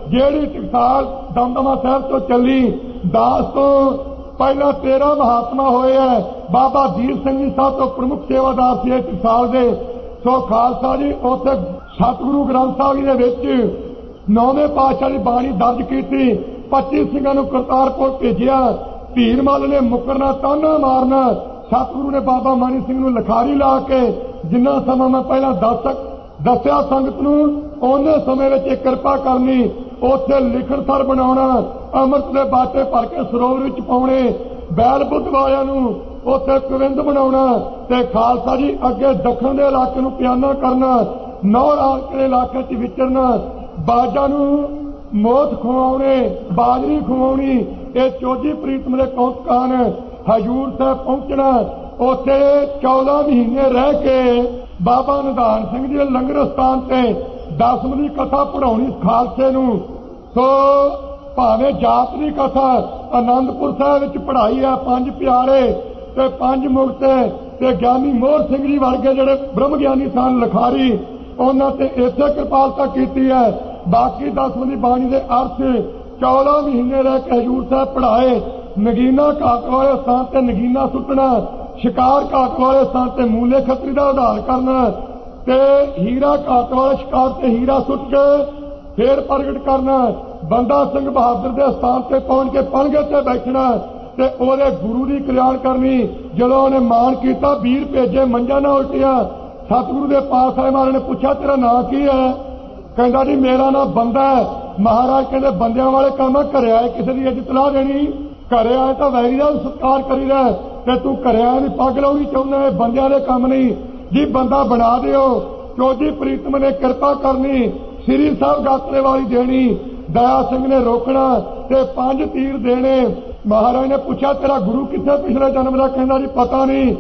ਜਿਹੜੀ ਟਕਸਾਲ ਦਮਦਮਾ ਸਾਹਿਬ ਤੋਂ ਚੱਲੀ, ਦਾਸ ਤੋਂ ਪਹਿਲਾਂ 13 ਮਹਾਤਮਾ ਹੋਏ ਹੈ। ਬਾਬਾ ਦੀਪ ਸਿੰਘ ਜੀ ਸਾਹਿਬ ਤੋਂ ਪ੍ਰਮੁੱਖ ਸੇਵਾਦਾਰ ਸੀ ਇਸ ਟਕਸਾਲ ਦੇ। ਸੋ ਖਾਲਸਾ ਜੀ, ਉੱਥੇ ਸਤਿਗੁਰੂ ਗ੍ਰੰਥ ਸਾਹਿਬ ਜੀ ਦੇ ਵਿੱਚ ਨੌਵੇਂ ਪਾਤਸ਼ਾਹ ਦੀ ਬਾਣੀ ਦਰਜ ਕੀਤੀ 25 ਸਿੰਘਾਂ ਨੂੰ ਕਰਤਾਰਪੁਰ ਭੇਜਿਆ ਧੀਰ ਮੱਲ ਨੇ ਮੁਕਰਨਾ, ਤਾਨਾ ਮਾਰਨਾ, ਸਤਿਗੁਰੂ ਨੇ ਬਾਬਾ ਮਾਨੀ ਸਿੰਘ ਨੂੰ ਲਖਾਰੀ ਲਾ ਕੇ ਜਿੰਨਾ ਸਮਾਂ ਮੈਂ ਪਹਿਲਾਂ ਦੱਸ ਸਕ, ਦੱਸਿਆ ਸੰਗਤ ਨੂੰ, ਉਹਨੇ ਸਮੇਂ ਵਿੱਚ ਇਹ ਕਿਰਪਾ ਕਰਨੀ, ਉੱਥੇ ਲਿਖਣ ਸਰ ਬਣਾਉਣਾ, ਅੰਮ੍ਰਿਤ ਦੇ ਬਾਟੇ ਭਰ ਕੇ ਸਰੋਵਰ ਵਿੱਚ ਪਾਉਣੇ, ਬੈਲ ਬੁੱਧ ਵਾਲਿਆਂ ਨੂੰ ਉੱਥੇ ਕੁਵਿੰਦ ਬਣਾਉਣਾ ਤੇ ਖਾਲਸਾ ਜੀ ਅੱਗੇ ਦੱਖਣ ਦੇ ਇਲਾਕੇ ਨੂੰ ਪਿਆਨਾ ਕਰਨਾ ਨੌਰਾਲ ਕੇ ਇਲਾਕੇ 'ਚ ਵਿਚਰਨਾ, ਬਾਜਾਂ ਨੂੰ ਮੌਤ ਖਵਾਉਣੇ, ਬਾਜਰੀ ਖਵਾਉਣੀ, ਇਹ ਚੋਜੀ ਪ੍ਰੀਤਮ ਦੇ ਕੌਤਕਾਂ ਹਜੂਰ ਸਾਹਿਬ ਪਹੁੰਚਣਾ, ਉੱਥੇ 14 ਮਹੀਨੇ ਰਹਿ ਕੇ ਬਾਬਾ ਨਿਧਾਨ ਸਿੰਘ ਜੀ ਲੰਗਰ ਸਥਾਨ ਤੇ ਦਸਮ ਦੀ ਕਥਾ ਪੜਾਉਣੀ ਖਾਲਸੇ ਨੂੰ। ਸੋ ਭਾਵੇਂ ਜਾਤ ਦੀ ਕਥਾ ਆਨੰਦਪੁਰ ਸਾਹਿਬ ਵਿੱਚ ਪੜ੍ਹਾਈ ਹੈ ਪੰਜ ਪਿਆਰੇ ਤੇ ਪੰਜ ਮੁਕਤੇ ਤੇ ਗਿਆਨੀ ਮੋਹਰ ਸਿੰਘ ਜੀ ਵਰਗੇ ਜਿਹੜੇ ਬ੍ਰਹਮ ਗਿਆਨੀ ਸਨ, ਲਖਾਰੀ ਉਹਨਾਂ ਤੇ ਇਸੇ ਕਿਰਪਾਲਤਾ ਕੀਤੀ ਹੈ। ਬਾਕੀ ਦਸਮ ਦੀ ਬਾਣੀ ਦੇ ਅਰਥ 14 ਮਹੀਨੇ ਰਹਿ ਕੇ ਹਜੂਰ ਸਾਹਿਬ ਪੜ੍ਹਾਏ, ਨਗੀਨਾ ਘਾਟ ਵਾਲੇ ਸਥਾਨ ਤੇ ਨਗੀਨਾ ਸੁੱਟਣਾ, ਸ਼ਿਕਾਰ ਘਾਟ ਵਾਲੇ ਸਥਾਨ ਤੇ ਮੂਲੇ ਖੱਤਰੀ ਦਾ ਉਧਾਰ ਕਰਨਾ ਤੇ ਹੀਰਾ ਘਾਟ ਵਾਲੇ ਸ਼ਿਕਾਰ ਤੇ ਹੀਰਾ ਸੁੱਟ ਕੇ ਫੇਰ ਪ੍ਰਗਟ ਕਰਨਾ, ਬੰਦਾ ਸਿੰਘ ਬਹਾਦਰ ਦੇ ਸਥਾਨ ਤੇ ਪਹੁੰਚ ਕੇ ਪਣਗੇ ਤੇ ਬੈਠਣਾ ਤੇ ਉਹਦੇ ਗੁਰੂ ਦੀ ਕਲਿਆਣ ਕਰਨੀ, ਜਦੋਂ ਉਹਨੇ ਮਾਣ ਕੀਤਾ, ਵੀਰ ਭੇਜੇ ਮੰਜਾ ਨਾ ਉਲਟਿਆ ਸਤਿਗੁਰੂ ਦੇ ਪਾਸ ਆਏ ਮਹਾਰਾਜ ਨੇ ਪੁੱਛਿਆ ਤੇਰਾ ਨਾਂ ਕੀ ਹੈ? ਕਹਿੰਦਾ ਜੀ ਮੇਰਾ ਨਾਮ ਬੰਦਾ ਹੈ। ਮਹਾਰਾਜ ਕਹਿੰਦੇ ਬੰਦਿਆਂ ਵਾਲੇ ਕੰਮ ਆ, ਘਰੇ ਆਏ ਕਿਸੇ ਦੀ ਇੱਜ਼ਤ ਲਾ ਦੇਣੀ ਘਰੇ ਆਏ ਤਾਂ ਵੈਰੀ ਦਾ ਸਤਿਕਾਰ ਕਰੀਦਾ ਤੇ ਤੂੰ ਘਰੇ ਆਏ ਨਹੀਂ ਪੱਗ ਲਾਉਣੀ ਚਾਹੁੰਦਾ ਇਹ ਬੰਦਿਆਂ ਦੇ ਕੰਮ ਨਹੀਂ ਜੀ ਬੰਦਾ ਬਣਾ ਦਿਓ। ਚੋਜੀ ਪ੍ਰੀਤਮ ਨੇ ਕਿਰਪਾ ਕਰਨੀ ਸ੍ਰੀ ਸਾਹਿਬ ਗਾਤਰੇ ਵਾਲੀ ਦੇਣੀ। ਦਇਆ ਸਿੰਘ ਨੇ ਰੋਕਣਾ ਤੇ ਪੰਜ ਤੀਰ ਦੇਣੇ। ਮਹਾਰਾਜ ਨੇ ਪੁੱਛਿਆ ਤੇਰਾ ਗੁਰੂ ਕਿੱਥੇ ਪਿਛਲੇ ਜਨਮ ਦਾ? ਕਹਿੰਦਾ ਜੀ ਪਤਾ ਨਹੀਂ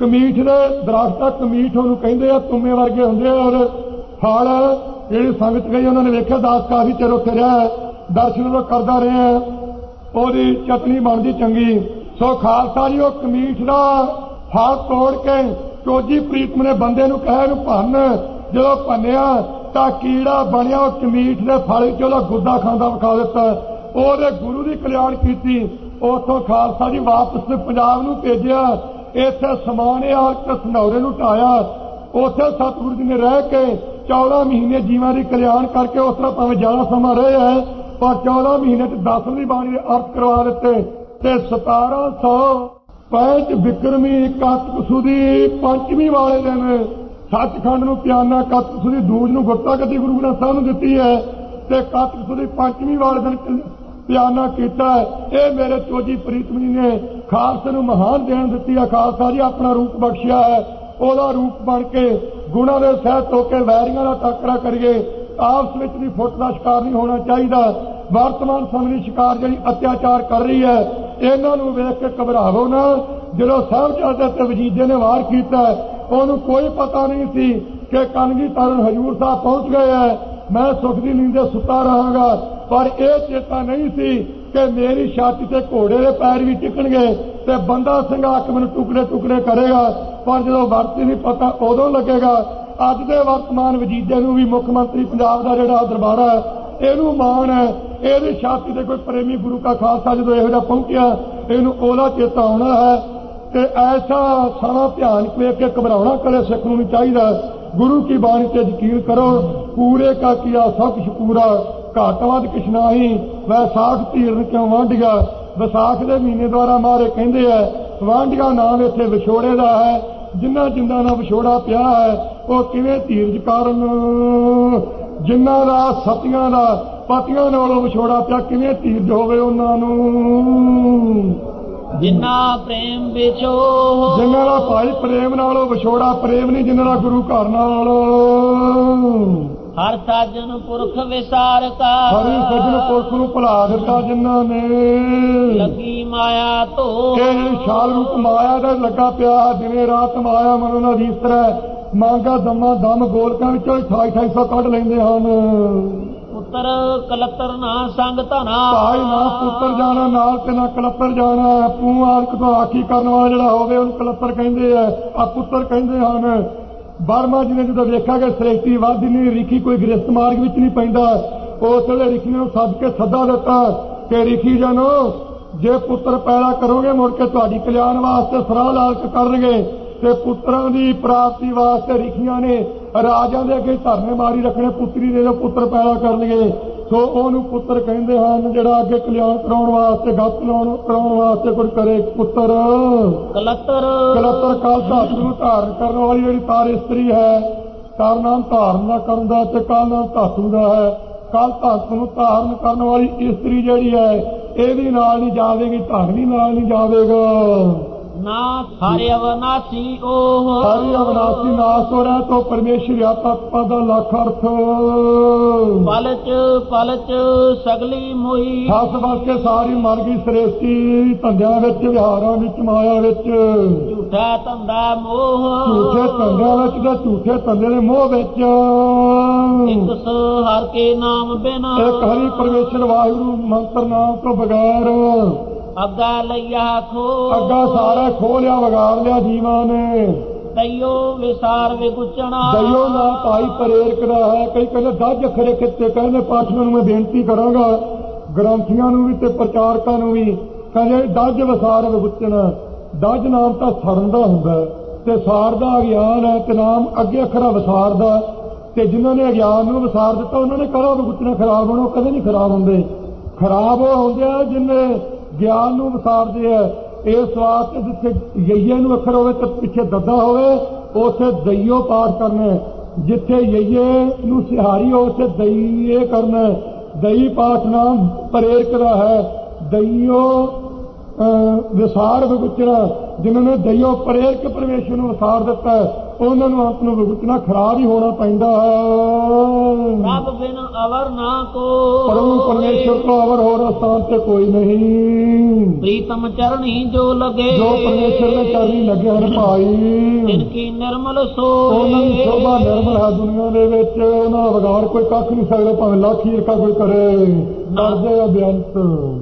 ਕਮੀਠ ਦੇ ਦਰਖਤ ਦਾ ਕਮੀਠ ਉਹਨੂੰ ਕਹਿੰਦੇ ਆ, ਤੁਮੇ ਵਰਗੇ ਹੁੰਦੇ ਆ ਔਰ ਫਲ ਜਿਹੜੀ ਸੰਗਤ ਗਈ, ਉਹਨਾਂ ਨੇ ਵੇਖਿਆ ਦਾਸ ਕਾਫੀ ਚਿਰ ਉੱਥੇ ਰਿਹਾ ਦਰਸ਼ਨ ਉਹ ਕਰਦਾ ਰਿਹਾ ਉਹਦੀ ਚਟਨੀ ਬਣਦੀ ਚੰਗੀ। ਸੋ ਖਾਲਸਾ ਜੀ, ਉਹ ਕਮੀਠ ਦਾ ਫਲ ਤੋੜ ਕੇ ਚੋਜੀ ਪ੍ਰੀਤਮ ਨੇ ਬੰਦੇ ਨੂੰ ਕਹਿਆ ਨੂੰ ਭੰਨ। ਜਦੋਂ ਭੰਨਿਆ, ਤਾਂ ਕੀੜਾ ਬਣਿਆ, ਉਹ ਕਮੀਠ ਦੇ ਫਲ ਵਿੱਚ ਉਹਦਾ ਗੁੱਦਾ ਖਾਂਦਾ ਵਿਖਾ ਦਿੱਤਾ। ਉਹਦੇ ਗੁਰੂ ਦੀ ਕਲਿਆਣ ਕੀਤੀ। ਉਥੋਂ ਖਾਲਸਾ ਜੀ ਵਾਪਸ ਪੰਜਾਬ ਨੂੰ ਭੇਜਿਆ। ਇੱਥੇ ਸਮਾਣੇ ਆ ਨੂੰ ਢਾਇਆ। ਉੱਥੇ ਸਤਿਗੁਰੂ ਜੀ ਨੇ ਰਹਿ ਕੇ 14 ਮਹੀਨੇ ਜੀਵਾਂ ਦੀ ਕਲਿਆਣ ਕਰਕੇ ਉਸ ਤਰ੍ਹਾਂ ਭਾਵੇਂ ਜ਼ਿਆਦਾ ਸਮਾਂ ਰਹੇ ਹੈ, ਪਰ 14 ਮਹੀਨੇ ਚ 10 ਦੀ ਬਾਣੀ ਦੇ ਅਰਥ ਕਰਵਾ ਦਿੱਤੇ। ਤੇ 1765 ਵਿਕਰਮੀ ਕਾਤਕਸੂ ਦੀ ਪੰਚਵੀਂ ਵਾਲੇ ਦਿਨ ਸੱਚਖੰਡ ਨੂੰ ਪਿਆਨਾ ਕੱਤ ਦੀ ਦੂਜ ਨੂੰ ਗੁਰਤਾ ਗਤੀ ਗੁਰੂ ਗ੍ਰੰਥ ਸਾਹਿਬ ਨੂੰ ਦਿੱਤੀ ਹੈ। ਤੇ ਕਾਤਕਸੂ ਦੀ ਪੰਚਵੀਂ ਵਾਲੇ ਦਿਨ ਪਿਆਨਾ ਕੀਤਾ ਇਹ ਮੇਰੇ ਚੋਜੀ ਪ੍ਰੀਤਮ ਨੇ ਖਾਲਸੇ ਨੂੰ ਮਹਾਨ ਦੇਣ ਦਿੱਤੀ ਹੈ ਖਾਲਸਾ ਜੀ ਆਪਣਾ ਰੂਪ ਬਖਸ਼ਿਆ ਹੈ। ਉਹਦਾ ਰੂਪ ਬਣ ਕੇ ਗੁਣਾ ਦੇ ਸਹਿਤ ਹੋ ਕੇ ਵੈਰੀਆਂ ਦਾ ਟੱਕਰਾ ਕਰੀਏ। ਆਪਸ ਵਿੱਚ ਵੀ ਫੁੱਟ ਦਾ ਸ਼ਿਕਾਰ ਨਹੀਂ ਹੋਣਾ ਚਾਹੀਦਾ। ਵਰਤਮਾਨ ਸਮੇਂ ਦੀ ਸ਼ਿਕਾਰ ਜਿਹੜੀ ਅਤਿਆਚਾਰ ਕਰ ਰਹੀ ਹੈ, ਇਹਨਾਂ ਨੂੰ ਵੇਖ ਕੇ ਘਬਰਾਵੋ ਨਾ। ਜਦੋਂ ਸਾਹਿਬਜ਼ਾਦੇ ਤੇ ਵਜੀਦੇ ਨੇ ਵਾਰ ਕੀਤਾ, ਉਹਨੂੰ ਕੋਈ ਪਤਾ ਨਹੀਂ ਸੀ ਕਿ ਕਨਗੀ ਤਰਨ ਹਜੂਰ ਸਾਹਿਬ ਪਹੁੰਚ ਗਏ ਹੈ। ਮੈਂ ਸੁਖ ਦੀ ਨੀਂਦੇ ਸੁੱਤਾ ਰਹਾਂਗਾ। ਪਰ ਇਹ ਚੇਤਾ ਨਹੀਂ ਸੀ ਕਿ ਮੇਰੀ ਛਾਤੀ ਤੇ ਘੋੜੇ ਦੇ ਪੈਰ ਵੀ ਟਿਕਣਗੇ ਤੇ ਬੰਦਾ ਸਿੰਘ ਆ ਕੇ ਮੈਨੂੰ ਟੁਕੜੇ ਟੁਕੜੇ ਕਰੇਗਾ। ਪਰ ਜਦੋਂ ਵਰਤੀ ਨਹੀਂ ਪਤਾ ਉਦੋਂ ਲੱਗੇਗਾ। ਅੱਜ ਦੇ ਵਰਤਮਾਨ ਵਜੀਦੇ ਨੂੰ ਵੀ ਮੁੱਖ ਮੰਤਰੀ ਪੰਜਾਬ ਦਾ ਜਿਹੜਾ ਦਰਬਾਰਾ ਹੈ, ਇਹਨੂੰ ਮਾਣ ਹੈ। ਇਹਦੀ ਛਾਤੀ ਤੇ ਕੋਈ ਪ੍ਰੇਮੀ ਗੁਰੂ ਕਾ ਖਾਲਸਾ ਜਦੋਂ ਇਹੋ ਜਿਹਾ ਪਹੁੰਚਿਆ, ਇਹਨੂੰ ਉਹਦਾ ਚੇਤਾ ਆਉਣਾ ਹੈ ਤੇ ਐਸਾ ਸਮਾਂ ਧਿਆਨ ਵੇਖ ਕੇ ਘਬਰਾਉਣਾ ਕਦੇ ਸਿੱਖ ਨੂੰ ਨਹੀਂ ਚਾਹੀਦਾ। ਗੁਰੂ ਕੀ ਬਾਣੀ ਤੇ ਯਕੀਨ ਕਰੋ, ਪੂਰੇ ਕਾ ਕੀਆ ਸਭ ਕੁਛ ਪੂਰਾ। ਘਾਟਵਾਦ ਕਿਛ ਨਾਹੀ ਵੈਸਾਖ ਧੀਰਨ ਕਿਉਂ ਵਾਂਢਿਆ? ਵਿਸਾਖ ਦੇ ਮਹੀਨੇ ਦੁਆਰਾ ਮਾਰੇ ਕਹਿੰਦੇ ਆ ਵਾਂਢਿਆ ਨਾਮ ਇੱਥੇ ਵਿਛੋੜੇ ਦਾ ਹੈ ਜਿਨ੍ਹਾਂ ਜਿੰਦਾਂ ਨਾਲ ਵਿਛੋੜਾ ਪਿਆ ਹੈ ਉਹ ਕਿਵੇਂ ਧੀਰਜ ਕਾਰਨ? ਜਿਨ੍ਹਾਂ ਦਾ ਸਤੀਆਂ ਦਾ ਪਤੀਆਂ ਨਾਲੋਂ ਵਿਛੋੜਾ ਪਿਆ ਕਿਵੇਂ ਧੀਰਜ ਹੋਵੇ ਉਹਨਾਂ ਨੂੰ? ਜਿਨਾ ਪ੍ਰੇਮ ਵਿਚੋ ਜਿਨ੍ਹਾਂ ਦਾ ਭਾਈ ਪ੍ਰੇਮ ਨਾਲੋਂ ਵਿਛੋੜਾ ਪ੍ਰੇਮ ਨਹੀਂ ਜਿਨ੍ਹਾਂ ਦਾ ਗੁਰੂ ਘਰ ਨਾਲ। ਹਰ ਸਾਜਨ ਪੁਰਖ ਵਿਸਾਰ ਕਾ ਹਰੀ ਸਜਣ ਪੁਰਖ ਨੂੰ ਭੁਲਾ ਦਿੱਤਾ ਜਿਨ੍ਹਾਂ ਨੇ। ਲੱਗੀ ਮਾਇਆ ਧੋ। ਇਹ ਸ਼ਾਲ ਰੂਪ ਮਾਇਆ ਦਾ ਲੱਗਾ ਪਿਆ ਦਿਨੇ ਰਾਤ ਮਾਇਆ ਮਨੋਂ ਨਾ ਰੀਸਰ ਮੰਗਾ ਦਮਾ ਦਮ ਗੋਲਕਾਂ ਵਿੱਚੋਂ 28 250 ਕੱਢ ਲੈਂਦੇ ਹਨ। ਪੁੱਤਰ ਕਲਤਰ ਨਾ ਸੰਗ ਧਨਾ। ਭਾਈ ਨਾ ਪੁੱਤਰ ਜਾਣਾ ਨਾਲ ਤੇ ਨਾ ਕਲੱਤਰ ਜਾਣਾ। ਤੂੰ ਆਲਕ ਤੋਂ ਆਖੀ ਕਰਨ ਵਾਲਾ ਜਿਹੜਾ ਹੋਵੇ ਉਹਨੂੰ ਕਲੱਤਰ ਕਹਿੰਦੇ ਆ। ਆ ਪੁੱਤਰ ਕਹਿੰਦੇ ਹਨ ਬਾਰਮਾ ਜੀ ਨੇ ਜਦੋਂ ਵੇਖਿਆ ਕਿ ਸ੍ਰੇਸ਼ਟੀ ਵਾਦੀ ਨਹੀਂ, ਰਿਖੀ ਕੋਈ ਗ੍ਰਸਤ ਮਾਰਗ ਵਿੱਚ ਨਹੀਂ ਪੈਂਦਾ। ਉਸ ਵੇਲੇ ਰਿਖੀ ਨੂੰ ਸੱਦ ਕੇ ਸੱਦਾ ਦਿੱਤਾ ਕਿ ਰਿਖੀ ਜਨੋ, ਜੇ ਪੁੱਤਰ ਪੈਦਾ ਕਰੋਗੇ ਮੁੜ ਕੇ ਤੁਹਾਡੀ ਕਲਿਆਣ ਵਾਸਤੇ ਸਰਾਹ ਲਾਲਚ ਕਰਨਗੇ। ਤੇ ਪੁੱਤਰਾਂ ਦੀ ਪ੍ਰਾਪਤੀ ਵਾਸਤੇ ਰਿਖੀਆਂ ਨੇ ਰਾਜਾਂ ਦੇ ਅੱਗੇ ਧਰਨੇ ਮਾਰੀ ਰੱਖਣੇ, ਪੁੱਤਰੀ ਦੇ ਜੋ ਪੁੱਤਰ ਪੈਦਾ ਕਰਨਗੇ। ਸੋ ਉਹਨੂੰ ਪੁੱਤਰ ਕਹਿੰਦੇ ਹਨ ਜਿਹੜਾ ਅੱਗੇ ਕਲਿਆਣ ਕਰਾਉਣ ਵਾਸਤੇ ਗੱਤ ਲਾਉਣ ਕਰਾਉਣ ਵਾਸਤੇ ਕੁਝ ਕਰੇ ਪੁੱਤਰ। ਕਲਤਰ। ਕਲਤਰ ਕਾਲ ਧਾਤੂ ਨੂੰ ਧਾਰਨ ਕਰਨ ਵਾਲੀ ਜਿਹੜੀ ਤਾਰ ਇਸਤਰੀ ਹੈ ਤਾਰ ਨਾਮ ਧਾਰਨ ਦਾ ਕਰਨ ਦਾ ਤੇ ਕਾਲ ਨਾਮ ਧਾਤੂ ਦਾ ਹੈ। ਕਾਲ ਧਾਤੂ ਨੂੰ ਧਾਰਨ ਕਰਨ ਵਾਲੀ ਇਸਤਰੀ ਜਿਹੜੀ ਹੈ ਇਹ ਵੀ ਨਾਲ ਨਹੀਂ ਜਾਵੇਗੀ ਧਾਰ ਵੀ ਨਾਲ ਨਹੀਂ ਜਾਵੇਗਾ। ਨਾ ਸਾਰੇ ਅਵਨਾਸੀ ਓਹ ਸਾਰੀ ਅਵਨਾਸੀ ਨਾਸ ਹੋ ਰਿਹਾ ਤੋ ਪਰਮੇਸ਼ਰ ਆਤਮਾ ਦਾ ਲੱਖ ਅਰਥ। ਪਲਚ ਪਲਚ ਸਗਲੀ ਮੋਈ। ਹੱਸ ਵਸ ਕੇ ਸਾਰੀ ਮਰ ਗਈ ਸ੍ਰੇਸ਼ਟੀ ਧੰਦਿਆਂ ਵਿੱਚ ਵਿਹਾਰਾਂ ਵਿੱਚ ਮਾਇਆ ਵਿੱਚ। ਝੂਠਾ ਧੰਦਾ ਮੋਹ। ਝੂਠੇ ਧੰਦਿਆਂ ਵਿੱਚ ਤੇ ਝੂਠੇ ਧੰਦੇ ਦੇ ਮੋਹ ਵਿੱਚ। ਇੱਕ ਸ ਹਰ ਕੇ ਨਾਮ ਬਿਨਾ। ਇੱਕ ਹਰੀ ਪਰਮੇਸ਼ਰ ਵਾਹਿਗੁਰੂ ਮੰਤਰ ਨਾਮ ਤੋਂ ਬਗੈਰ। ਅੱਗਾ ਲਈਆ ਖੋ ਅੱਗਾ ਸਾਰਾ ਖੋਹ ਲਿਆ ਵਿਗਾੜ ਲਿਆ ਜੀਵਾਂ ਨੇ। ਦਈਓ ਵਿਸਾਰ ਵਿਗੁਚਣਾ। ਦਈਓ ਨਾ ਭਾਈ ਪ੍ਰੇਰਕ ਦਾ ਹੈ ਕਈ ਕਹਿੰਦੇ ਦੱਜ ਅਖਰੇ ਕਿਤੇ ਕਹਿੰਦੇ ਪਾਠਕਾਂ ਨੂੰ ਮੈਂ ਬੇਨਤੀ ਕਰਾਂਗਾ ਗ੍ਰੰਥੀਆਂ ਨੂੰ ਵੀ ਤੇ ਪ੍ਰਚਾਰਕਾਂ ਨੂੰ ਵੀ ਕਹਿੰਦੇ ਦੱਜ ਵਸਾਰ ਵਿਗੁਚਣਾ। ਦੱਜ ਨਾਮ ਤਾਂ ਸੜਨ ਦਾ ਹੁੰਦਾ ਤੇ ਸਾਰ ਦਾ ਅਗਿਆਨ ਹੈ ਤੇ ਨਾਮ ਅੱਗੇ ਅਖਰਾ ਵਸਾਰ ਦਾ। ਤੇ ਜਿਨ੍ਹਾਂ ਨੇ ਅਗਿਆਨ ਨੂੰ ਵਸਾਰ ਦਿੱਤਾ ਉਹਨਾਂ ਨੇ ਕਰਾ ਵਿਗੁਚਣਾ ਖਰਾਬ ਹੋਣਾ ਕਦੇ ਨਹੀਂ ਖਰਾਬ ਹੁੰਦੇ। ਖਰਾਬ ਹੁੰਦੇ ਆ ਜਿਨ੍ਹਾਂ ਗਿਆਨ ਨੂੰ ਵਸਾਰਦੇ ਹੈ ਇਸ ਵਾਸਤੇ ਜਿੱਥੇ ਯਈਏ ਨੂੰ ਅੱਖਰ ਹੋਵੇ ਤੇ ਪਿੱਛੇ ਦੱਦਾ ਹੋਵੇ, ਉਥੇ ਦਈਓ ਪਾਠ ਕਰਨਾ। ਜਿੱਥੇ ਯਈਏ ਨੂੰ ਸਿਹਾਰੀ ਹੋਵੇ, ਉਥੇ ਦਈਏ ਕਰਨਾ। ਦਈ ਪਾਠ ਨਾਮ ਪ੍ਰੇਰਕ ਦਾ ਹੈ। ਦਈਓ ਵਿਸਾਰ ਵਿਗੁਚਣਾ ਜਿਨ੍ਹਾਂ ਨੇ ਦਈਓ ਪ੍ਰੇਰਕ ਪਰਮੇਸ਼ਰ ਨੂੰ ਵਿਸਾਰ ਦਿੱਤਾ ਉਹਨਾਂ ਨੂੰ ਅੰਤ ਨੂੰ ਵਿਗੁਚਣਾ ਖਰਾਬ ਹੀ ਹੋਣਾ ਪੈਂਦਾ ਹੈ। ਪ੍ਰਭ ਬਿਨ ਅਵਰ ਨਾ ਕੋ ਪਰਮ ਪਰਮੇਸ਼ਰ ਤੋਂ ਅਵਰ ਹੋਰ ਸਥਾਨ ਤੇ ਕੋਈ ਨਹੀਂ। ਪ੍ਰੀਤਮ ਚਰਣੀ ਜੋ ਲਗੇ। ਜੋ ਪਰਮੇਸ਼ਰ ਨੇ ਕਰਨੀ ਲੱਗੇ ਹਨ ਭਾਈ। ਕੀ ਨਿਰਮਲ ਸੋ ਉਹਨਾਂ ਦੀ ਸ਼ੋਭਾ ਨਿਰਮਲ ਹੈ ਦੁਨੀਆ ਦੇ ਵਿੱਚ। ਉਹਨਾਂ ਦਾ ਵਿਗਾੜ ਕੋਈ ਕੱਖ ਨਹੀਂ ਸਕਦਾ ਭਾਵੇਂ ਲੱਖ ਰਕਾ ਕੋਈ ਕਰੇ। ਕਰਦੇ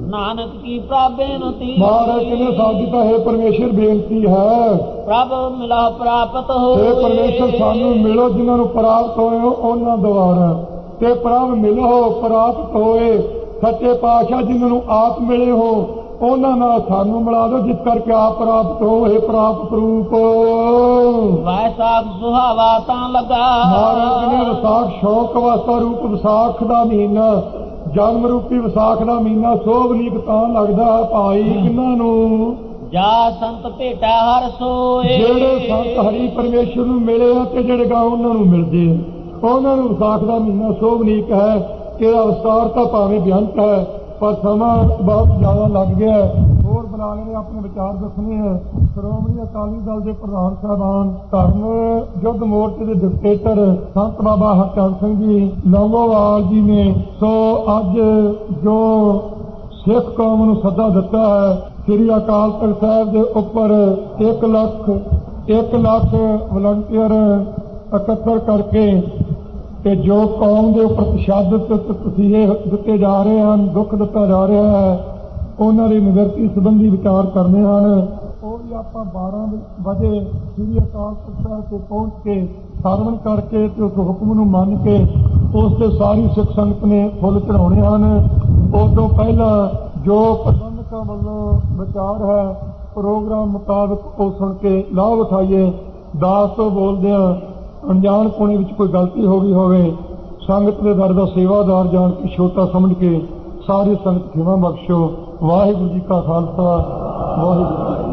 ਨਾਨਕ ਕੀ ਪ੍ਰਾਬੇਨਤੀ ਮਹਾਰਾਜ ਕਹਿੰਦੇ ਸਾਡੀ ਤਾਂ ਹੈ ਪਰਮੇਸ਼ਰ ਬੇਨਤੀ ਹੈ। ਪ੍ਰਭ ਮਿਲਾ ਪ੍ਰਾਪਤ ਹੋ ਇਹ ਪਰਮੇਸ਼ਰ ਸਾਨੂੰ ਮਿਲੋ ਜਿਨ੍ਹਾਂ ਨੂੰ ਪ੍ਰਾਪਤ ਹੋਏ ਉਹਨਾਂ ਦੁਆਰਾ। ਤੇ ਪ੍ਰਭ ਮਿਲੋ ਪ੍ਰਾਪਤ ਹੋਏ। ਸੱਚੇ ਪਾਤਸ਼ਾਹ ਜਿਨ੍ਹਾਂ ਨੂੰ ਆਪ ਮਿਲੇ ਹੋ ਉਹਨਾਂ ਨਾਲ ਸਾਨੂੰ ਮਿਲਾ ਦਿਓ ਜਿਸ ਕਰਕੇ ਆਪ ਪ੍ਰਾਪਤ ਹੋ ਇਹ ਪ੍ਰਾਪਤ ਰੂਪ। ਵੈਸਾਖ ਸੁਹਾਵਾ ਤਾਂ ਲਗਾ। ਮਹਾਰਾਜ ਨੇ ਵਿਸਾਖ ਸ਼ੌਕ ਵਾਸਤਾ ਰੂਪ ਵਿਸਾਖ ਦਾ ਮਹੀਨਾ। ਜਨਮ ਰੂਪੀ ਵਿਸਾਖ ਦਾ ਮਹੀਨਾ ਸੋਭਲੀਕ ਤਾਂ ਲੱਗਦਾ ਭਾਈ ਕਿਨਾਂ ਨੂੰ? ਜਾ ਸੰਤ ਭੇਟਾ ਹਰ ਸੋਏ। ਜਿਹੜੇ ਸੰਤ ਹਰੀ ਪਰਮੇਸ਼ਰ ਨੂੰ ਮਿਲੇ ਆ ਤੇ ਜਿਹੜੇ ਗਾ ਉਹਨਾਂ ਨੂੰ ਮਿਲਦੇ ਆ। ਉਹਨਾਂ ਨੂੰ ਵਿਸਾਖ ਦਾ ਮਹੀਨਾ ਸੋਭਲੀਕ ਹੈ ਕਿ ਇਹਦਾ ਤਾਂ ਭਾਵੇਂ ਬੇਅੰਤ ਹੈ, ਪਰ ਸਮਾਂ ਬਹੁਤ ਜ਼ਿਆਦਾ ਲੱਗ ਗਿਆ ਹੋਰ ਬਲਾਲੇ ਨੇ ਆਪਣੇ ਵਿਚਾਰ ਦੱਸਣੇ ਹੈ। ਸ਼੍ਰੋਮਣੀ ਅਕਾਲੀ ਦਲ ਦੇ ਪ੍ਰਧਾਨ ਸਾਹਿਬਾਨ ਧਰਮ ਯੁੱਧ ਮੋਰਚੇ ਦੇ ਡਿਕਟੇਟਰ ਸੰਤ ਬਾਬਾ ਹਰਚੰਦ ਸਿੰਘ ਜੀ, ਲੰਗੋਵਾਲ ਜੀ ਨੇ। ਸੋ ਅੱਜ ਜੋ ਸਿੱਖ ਕੌਮ ਨੂੰ ਸੱਦਾ ਦਿੱਤਾ ਹੈ। ਸ੍ਰੀ ਅਕਾਲ ਤਖਤ ਸਾਹਿਬ ਦੇ ਉੱਪਰ 1 ਲੱਖ 1 ਲੱਖ ਵਲੰਟੀਅਰ ਇਕੱਤਰ ਕਰਕੇ ਤੇ ਜੋ ਕੌਮ ਦੇ ਉੱਪਰ ਤਸ਼ੱਦਦ ਤਸੀਹੇ ਦਿੱਤੇ ਜਾ ਰਹੇ ਹਨ, ਦੁੱਖ ਦਿੱਤਾ ਜਾ ਰਿਹਾ ਹੈ, ਉਹਨਾਂ ਦੀ ਨਿਵਰਤੀ ਸੰਬੰਧੀ ਵਿਚਾਰ ਕਰਨੇ ਹਨ। ਉਹ ਵੀ ਆਪਾਂ 12 ਵਜੇ ਸ੍ਰੀ ਅਕਾਲ ਤਖਤ ਸਾਹਿਬ ਤੇ ਪਹੁੰਚ ਕੇ ਸਰਵਣ ਕਰਕੇ ਤੇ ਉਸ ਹੁਕਮ ਨੂੰ ਮੰਨ ਕੇ ਉਸ ਤੇ ਸਾਰੀ ਸਿੱਖ ਸੰਗਤ ਨੇ ਫੁੱਲ ਚੜਾਉਣੇ ਹਨ। ਉਸ ਤੋਂ ਪਹਿਲਾਂ ਜੋ ਪ੍ਰਬੰਧਕਾਂ ਵੱਲੋਂ ਵਿਚਾਰ ਹੈ, ਪ੍ਰੋਗਰਾਮ ਮੁਤਾਬਕ ਉਹ ਸੁਣ ਕੇ ਲਾਭ ਉਠਾਈਏ। ਦਾਸ ਤੋਂ ਬੋਲਦੇ ਆ ਅਣਜਾਣ ਕੋਣੇ ਵਿੱਚ ਕੋਈ ਗਲਤੀ ਹੋ ਗਈ ਹੋਵੇ, ਸੰਗਤ ਦੇ ਦਰ ਦਾ ਸੇਵਾਦਾਰ ਜਾਣ ਕੇ ਛੋਟਾ ਸਮਝ ਕੇ ਸਾਰੀ ਸੰਗਤ ਖਿਮਾ ਬਖਸ਼ੋ। ਵਾਹਿਗੁਰੂ ਜੀ ਕਾ ਖਾਲਸਾ, ਵਾਹਿਗੁਰੂ ਜੀ